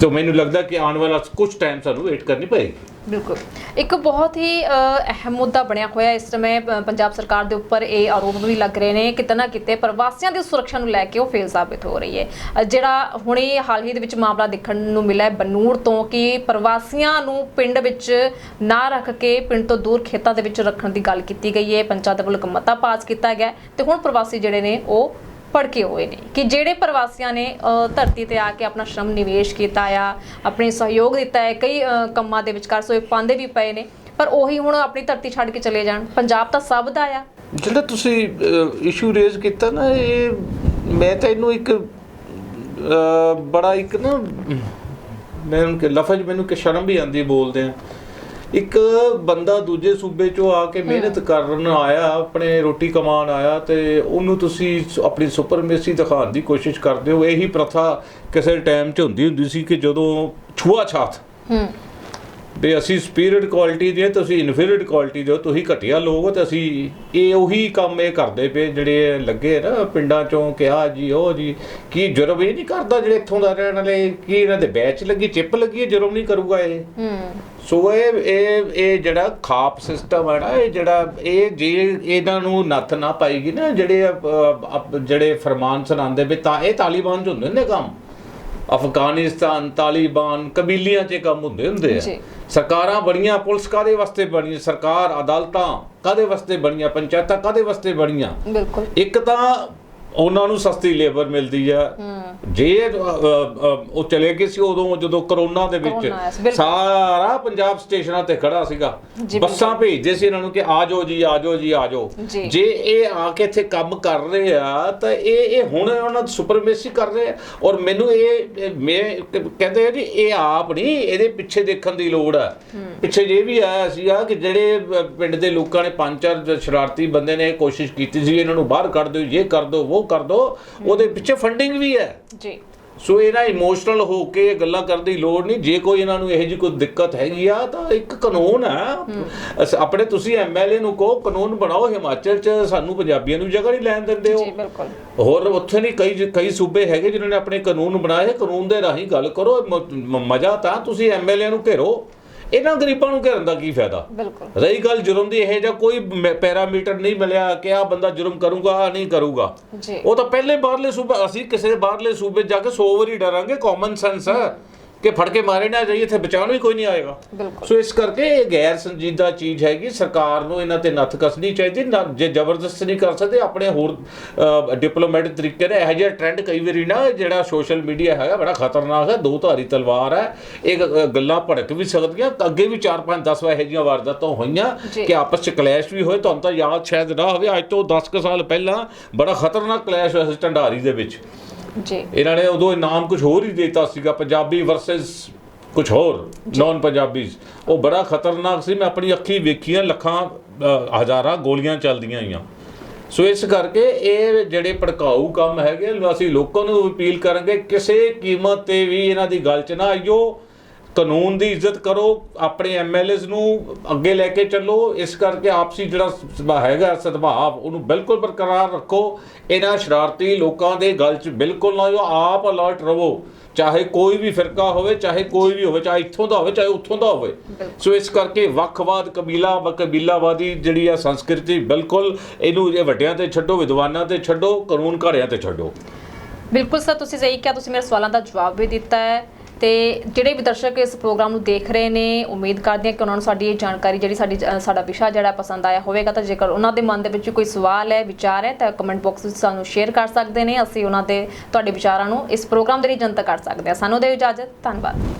ਤਾਂ ਮੈਨੂੰ ਲੱਗਦਾ ਕਿ ਆਉਣ ਵਾਲਾ ਕੁਝ ਟਾਈਮ ਸਾਨੂੰ ਵੇਟ ਕਰਨੀ ਪਏਗੀ। ਬਿਲਕੁਲ। ਇੱਕ ਬਹੁਤ ਹੀ ਅਹਿਮ ਮੁੱਦਾ ਬਣਿਆ ਹੋਇਆ ਇਸ ਸਮੇਂ ਪੰਜਾਬ ਸਰਕਾਰ ਦੇ ਉੱਪਰ ਇਹ ਆਰੋਪ ਵੀ ਲੱਗ ਰਹੇ ਨੇ ਕਿਤੇ ਨਾ ਕਿਤੇ ਪ੍ਰਵਾਸੀਆਂ ਦੀ ਸੁਰੱਖਿਆ ਨੂੰ ਲੈ ਕੇ ਉਹ ਫੇਲ ਸਾਬਿਤ ਹੋ ਰਹੀ ਹੈ। ਜਿਹੜਾ ਹੁਣੇ ਹਾਲ ਹੀ ਦੇ ਵਿੱਚ ਮਾਮਲਾ ਦੇਖਣ ਨੂੰ ਮਿਲਿਆ ਹੈ ਬਨੂੜ ਤੋਂ ਕਿ ਪ੍ਰਵਾਸੀਆਂ ਨੂੰ ਪਿੰਡ ਵਿੱਚ ਨਾ ਰੱਖ ਕੇ ਪਿੰਡ ਤੋਂ ਦੂਰ ਖੇਤਾਂ ਦੇ ਵਿੱਚ ਰੱਖਣ ਦੀ ਗੱਲ ਕੀਤੀ ਗਈ ਹੈ। ਪੰਚਾਇਤ ਵੱਲੋਂ ਇੱਕ ਮਤਾ ਪਾਸ ਕੀਤਾ ਗਿਆ ਹੈ ਤੇ ਹੁਣ ਪ੍ਰਵਾਸੀ ਜਿਹੜੇ ਨੇ ਉਹ ਭੜਕੇ ਹੋਏ ਨੇ ਕਿ ਜਿਹੜੇ ਪ੍ਰਵਾਸੀਆਂ ਨੇ ਧਰਤੀ ਤੇ ਆ ਕੇ ਆਪਣਾ ਸ਼ਰਮ ਨਿਵੇਸ਼ ਕੀਤਾ ਆ, ਆਪਣੇ ਸਹਿਯੋਗ ਦਿੱਤਾ ਹੈ, ਕਈ ਕੰਮਾਂ ਦੇ ਵਿਚਕਾਰ ਸੋਏ ਪਾਉਂਦੇ ਵੀ ਪਏ ਨੇ, ਪਰ ਉਹੀ ਹੁਣ ਆਪਣੀ ਧਰਤੀ ਛੱਡ ਕੇ ਚਲੇ ਜਾਣ। ਪੰਜਾਬ ਤਾਂ ਸਭ ਦਾ ਆ। ਜਿਹੜਾ ਤੁਸੀਂ ਇਸ਼ੂ ਰੇਜ਼ ਕੀਤਾ ਨਾ, ਇਹ ਮੈਂ ਤਾਂ ਇਹਨੂੰ ਇੱਕ ਬੜਾ ਇੱਕ ਨਾ, ਮੈਂ ਉਹਨੂੰ ਕਿ ਲਫ਼ਜ਼ ਮੈਨੂੰ ਕਿ ਸ਼ਰਮ ਵੀ ਆਂਦੀ ਬੋਲਦੇ ਆ। ਇੱਕ ਬੰਦਾ ਦੂਜੇ ਸੂਬੇ ਚੋਂ ਆ ਕੇ ਮਿਹਨਤ ਕਰਨ ਆਇਆ ਆਪਣੇ ਰੋਟੀ ਕਮਾਉਣ ਆਇਆ ਤੇ ਉਹਨੂੰ ਤੁਸੀਂ ਆਪਣੀ ਸੁਪਰਮੇਸੀ ਦਿਖਾਉਣ ਦੀ ਕੋਸ਼ਿਸ਼ ਕਰਦੇ ਹੋ। ਇਹੀ ਪ੍ਰਥਾ ਕਿਸੇ ਟਾਈਮ 'ਚ ਹੁੰਦੀ ਹੁੰਦੀ ਸੀ ਕਿ ਜਦੋਂ ਛੂਆ-ਛਾਤ ਹੂੰ। ਵੀ ਅਸੀਂ ਸਪੀਰਿਟ ਕੁਆਲਿਟੀ ਦੇ ਤੁਸੀਂ ਇਨਫੀਰੀਅਰ ਕੁਆਲਿਟੀ ਦੇ ਤੁਸੀਂ ਘਟੀਆ ਲੋਕ ਹੋ ਤੇ ਅਸੀਂ ਇਹ ਉਹੀ ਕੰਮ ਇਹ ਕਰਦੇ ਪਏ ਜਿਹੜੇ ਲੱਗੇ ਨਾ ਪਿੰਡਾਂ ਚੋਂ ਕਿਹਾ ਜੀ ਉਹ ਜੀ ਕੀ ਜੁਰਮ ਇਹ ਨਹੀਂ ਕਰਦਾ ਜਿਹੜੇ ਇੱਥੋਂ ਦਾ ਰਹਿਣ ਵਾਲੇ ਕੀ ਇਹਨਾਂ ਦੇ ਬੈਚ ਲੱਗੀ ਚਿੱਪ ਲੱਗੀ ਹੈ ਜੁਰਮ ਨਹੀਂ ਕਰੂਗਾ ਇਹ। ਸੋ ਇਹ ਇਹ ਇਹ ਜਿਹੜਾ ਖਾਪ ਸਿਸਟਮ ਹੈ ਨਾ ਇਹ ਜਿਹੜਾ ਇਹ ਜੇ ਇਹਨਾਂ ਨੂੰ ਨੱਥ ਨਾ ਪਾਏਗੀ ਨਾ ਜਿਹੜੇ ਜਿਹੜੇ ਫਰਮਾਨ ਸੁਣਾਉਂਦੇ ਵੀ ਤਾਂ ਇਹ ਤਾਲੀਬਾਨ ਚ ਹੁੰਦੇ ਨੇ ਕੰਮ। ਅਫਗਾਨਿਸਤਾਨ ਤਾਲੀਬਾਨ ਕਬੀਲੀਆਂ 'ਚ ਕੰਮ ਹੁੰਦੇ ਹੁੰਦੇ ਆ। ਸਰਕਾਰਾਂ ਬਣੀਆਂ ਪੁਲਿਸ ਕਾਦੇ ਵਾਸਤੇ ਬਣੀ ਸਰਕਾਰ ਅਦਾਲਤਾਂ ਕਾਦੇ ਵਾਸਤੇ ਬਣੀਆਂ? ਪੰਚਾਇਤਾਂ ਕਾਦੇ ਵਾਸਤੇ ਬਣੀਆਂ? ਬਿਲਕੁਲ। ਇੱਕ ਤਾਂ ਉਹਨਾਂ ਨੂੰ ਸਸਤੀ ਲੇਬਰ ਮਿਲਦੀ ਆ। ਜੇ ਉਹ ਚਲੇ ਗਏ ਸੀ ਉਦੋਂ ਜਦੋਂ ਕਰੋਨਾ ਦੇ ਵਿੱਚ। ਸਾਰਾ ਪੰਜਾਬ ਸਟੇਸ਼ਨਾਂ ਤੇ ਖੜਾ ਸੀਗਾ। ਬੱਸਾਂ ਭੇਜਦੇ ਸੀ ਇਹਨਾਂ ਨੂੰ ਕਿ ਆ ਜਾਓ ਜੀ ਆ ਜਾਓ ਜੀ ਆ ਜਾਓ। ਜੀ। ਇਹ ਆ ਕੇ ਇੱਥੇ ਕੰਮ ਕਰ ਰਹੇ ਆ ਤਾਂ ਇਹ ਇਹ ਹੁਣ ਉਹਨਾਂ ਦੀ ਸੁਪਰਮੇਸੀ ਕਰ ਰਹੇ ਆ। ਔਰ ਮੈਨੂੰ ਇਹ ਮੈਂ ਕਹਿੰਦੇ ਆ ਜੀ ਇਹ ਆਪ ਨਹੀਂ ਇਹਦੇ ਪਿੱਛੇ ਦੇਖਣ ਦੀ ਲੋੜ ਆ। ਪਿੱਛੇ ਜੇ ਵੀ ਆਇਆ ਸੀਗਾ ਕਿ ਜਿਹੜੇ ਪਿੰਡ ਦੇ ਲੋਕਾਂ ਨੇ ਪੰਜ ਚਾਰ ਸ਼ਰਾਰਤੀ ਬੰਦੇ ਨੇ ਕੋਸ਼ਿਸ਼ ਕੀਤੀ ਸੀ ਇਹਨਾਂ ਨੂੰ ਬਾਹਰ ਕੱਢ ਦਿਓ ਇਹ ਕਰ ਦਿਓ ਉਹ ਕਰ ਦਿਓ ਉਹਦੇ ਪਿੱਛੇ ਫੰਡਿੰਗ ਵੀ ਹੈ। ਜੀ। ਸੋ ਇਹਨਾਂ ਇਮੋਸ਼ਨਲ ਹੋ ਕੇ ਗੱਲਾਂ ਕਰਨ ਦੀ ਲੋੜ ਨਹੀਂ। ਜੇ ਕੋਈ ਇਹਨਾਂ ਨੂੰ ਇਹੋ ਜਿਹੀ ਕੋਈ ਦਿੱਕਤ ਹੈਗੀ ਆ ਤਾਂ ਇੱਕ ਕਾਨੂੰਨ ਅਸ- ਆਪਣੇ ਤੁਸੀਂ ਐਮਐਲਏ ਨੂੰ ਕਹੋ ਕਾਨੂੰਨ ਬਣਾਓ ਹਿਮਾਚਲ 'ਚ ਸਾਨੂੰ ਪੰਜਾਬੀਆਂ ਨੂੰ ਜਗ੍ਹਾ ਨਹੀਂ ਲੈਣ ਦਿੰਦੇ ਜੀ ਹੋ ਬਿਲਕੁਲ। ਹੋਰ ਉੱਥੇ ਨਹੀਂ ਕਈ ਕਈ ਸੂਬੇ ਹੈਗੇ ਜਿਨ੍ਹਾਂ ਨੇ ਆਪਣੇ ਕਾਨੂੰਨ ਬਣਾਏ ਕਾਨੂੰਨ ਦੇ ਰਾਹੀਂ ਗੱਲ ਕਰੋ ਮਜ਼ਾ ਤਾਂ ਤੁਸੀਂ ਐਮਐਲਏ ਨੂੰ ਘੇਰੋ। ਇਹਨਾਂ ਗਰੀਬਾਂ ਨੂੰ ਘੇਰਨ ਦਾ ਕੀ ਫਾਇਦਾ? ਬਿਲਕੁਲ। ਰਹੀ ਗੱਲ ਜੁਰਮ ਦੀ ਇਹ ਜਾਂ ਕੋਈ ਮ- ਪੈਰਾਮੀਟਰ ਨਹੀਂ ਮਿਲਿਆ ਕਿ ਆ ਬੰਦਾ ਜੁਰਮ ਕਰੂਗਾ ਆ ਨਹੀਂ ਕਰੂਗਾ। ਜੀ। ਉਹ ਤਾਂ ਪਹਿਲੇ ਬਾਹਰਲੇ ਸੂਬੇ ਅਸੀਂ ਕਿਸੇ ਬਾਹਰਲੇ ਸੂਬੇ ਜਾ ਕੇ 100 ਵਾਰੀ ਡਰਾਂਗੇ ਕਾਮਨ ਸੈਂਸ ਹੈ। ਕਿ ਫੜ ਕੇ ਮਾਰੇ ਨਾ ਜਾਈਏ ਇੱਥੇ ਬਚਾਉਣ ਵੀ ਕੋਈ ਨਹੀਂ ਆਏਗਾ। ਸੋ ਇਸ ਕਰਕੇ ਇਹ ਗੈਰ ਸੰਜੀਦਾ ਚੀਜ਼ ਹੈਗੀ ਸਰਕਾਰ ਨੂੰ ਇਹਨਾਂ ਤੇ ਨੱਥ ਕੱਸਣੀ ਚਾਹੀਦੀ ਜੇ ਜ਼ਬਰਦਸਤ ਨਹੀਂ ਕਰ ਸਕਦੇ ਆਪਣੇ ਹੋਰ ਡਿਪਲੋਮੈਟਿਕ ਤਰੀਕੇ ਨਾਲ ਇਹੋ ਜਿਹਾ ਟ੍ਰੈਂਡ ਕਈ ਵਾਰੀ ਨਾ ਜਿਹੜਾ ਸੋਸ਼ਲ ਮੀਡੀਆ ਹੈਗਾ ਬੜਾ ਖਤਰਨਾਕ ਹੈ ਦੋ ਧਾਰੀ ਤਲਵਾਰ ਹੈ ਇਹ ਗੱਲਾਂ ਭੜਕ ਵੀ ਸਕਦੀਆਂ ਅੱਗੇ ਵੀ 4 5 10 ਇਹੋ ਜਿਹੀਆਂ ਵਾਰਦਾਤਾਂ ਹੋਈਆਂ। ਕਿ ਆਪਸ ਚ ਕਲੈਸ਼ ਵੀ ਹੋਏ ਤੁਹਾਨੂੰ ਤਾਂ ਯਾਦ ਸ਼ਾਇਦ ਨਾ ਹੋਵੇ ਅੱਜ ਤੋਂ 10 ਕੁ ਸਾਲ ਪਹਿਲਾਂ ਬੜਾ ਖਤਰਨਾਕ ਕਲੈਸ਼ ਹੋਇਆ ਸੀ ਢੰਡਾਰੀ ਦੇ ਵਿੱਚ। ਜੀ। ਇਹਨਾਂ ਨੇ ਉਦੋਂ ਇਨਾਮ ਕੁਝ ਹੋਰ ਹੀ ਦਿੱਤਾ ਸੀਗਾ ਪੰਜਾਬੀ ਵਰਸਸ ਕੁਝ ਹੋਰ ਨਾਨ ਪੰਜਾਬੀਜ਼ ਉਹ ਬੜਾ ਖਤਰਨਾਕ ਸੀ ਮੈਂ ਆਪਣੀ ਅੱਖੀ ਵੇਖੀਆਂ ਲੱਖਾਂ ਹਜ਼ਾਰਾਂ ਗੋਲੀਆਂ ਚੱਲਦੀਆਂ ਆਈਆਂ। ਸੋ ਇਸ ਕਰਕੇ ਇਹ ਜਿਹੜੇ ਭੜਕਾਊ ਕੰਮ ਹੈਗੇ ਅਸੀਂ ਲੋਕਾਂ ਨੂੰ ਅਪੀਲ ਕਰਾਂਗੇ ਕਿਸੇ ਕੀਮਤ ਤੇ ਵੀ ਇਹਨਾਂ ਦੀ ਗੱਲ 'ਚ ਨਾ ਆਇਓ ਕਾਨੂੰਨ ਦੀ ਇੱਜ਼ਤ ਕਰੋ ਆਪਣੇ ਐਮਐਲਏਸ ਨੂੰ ਅੱਗੇ ਲੈ ਕੇ ਚੱਲੋ ਇਸ ਕਰਕੇ ਆਪਸੀ ਜਿਹੜਾ ਹੈਗਾ ਸਦਭਾਵ ਉਹਨੂੰ ਬਿਲਕੁਲ ਬਰਕਰਾਰ ਰੱਖੋ। ਇਹਨਾਂ ਸ਼ਰਾਰਤੀ ਲੋਕਾਂ ਦੇ ਗੱਲ 'ਚ ਬਿਲਕੁਲ ਨਾ ਆਇਓ ਆਪ ਅਲਰਟ ਰਹੋ। ਚਾਹੇ ਕੋਈ ਵੀ ਫਿਰਕਾ ਹੋਵੇ ਚਾਹੇ ਕੋਈ ਵੀ ਹੋਵੇ ਚਾਹੇ ਇੱਥੋਂ ਦਾ ਹੋਵੇ ਚਾਹੇ ਉੱਥੋਂ ਦਾ ਹੋਵੇ। ਸੋ ਇਸ ਕਰਕੇ ਵੱਖਵਾਦ ਕਬੀਲਾ ਕਬੀਲਾਵਾਦੀ ਜਿਹੜੀ ਆ ਸੰਸਕ੍ਰਿਤੀ ਬਿਲਕੁਲ ਇਹਨੂੰ ਇਹ ਵੱਡਿਆਂ ਤੇ ਛੱਡੋ ਵਿਦਵਾਨਾਂ ਤੇ ਛੱਡੋ ਕਾਨੂੰਨ ਘੜਿਆਂ ਤੇ ਛੱਡੋ। ਬਿਲਕੁਲ ਸਰ ਤੁਸੀਂ ਸਹੀ ਕਿਹਾ ਤੁਸੀਂ ਮੇਰੇ ਸਵਾਲਾਂ ਦਾ ਜਵਾਬ ਵੀ ਦਿੱਤਾ ਹੈ। ਤੇ ਜਿਹੜੇ ਵੀ ਦਰਸ਼ਕ ਇਸ ਪ੍ਰੋਗਰਾਮ ਨੂੰ ਦੇਖ ਰਹੇ ਨੇ, ਉਮੀਦ ਕਰਦੇ ਹਾਂ ਕਿ ਉਹਨਾਂ ਨੂੰ ਸਾਡੀ ਇਹ ਜਾਣਕਾਰੀ ਜਿਹੜੀ ਸਾਡੀ ਸਾਡਾ ਵਿਸ਼ਾ ਜਿਹੜਾ ਪਸੰਦ ਆਇਆ ਹੋਵੇਗਾ। ਤਾਂ ਜੇਕਰ ਉਹਨਾਂ ਦੇ ਮਨ ਦੇ ਵਿੱਚ ਕੋਈ ਸਵਾਲ ਹੈ, ਵਿਚਾਰ ਹੈ, ਤਾਂ ਕਮੈਂਟ ਬਾਕਸ ਵਿੱਚ ਸਾਨੂੰ ਸ਼ੇਅਰ ਕਰ ਸਕਦੇ ਨੇ। ਅਸੀਂ ਉਹਨਾਂ ਦੇ, ਤੁਹਾਡੇ ਵਿਚਾਰਾਂ ਨੂੰ ਇਸ ਪ੍ਰੋਗਰਾਮ ਦੇ ਲਈ ਜਨਤਕ ਕਰ ਸਕਦੇ ਹਾਂ। ਸਾਨੂੰ ਦੇ ਇਜਾਜ਼ਤ। ਧੰਨਵਾਦ।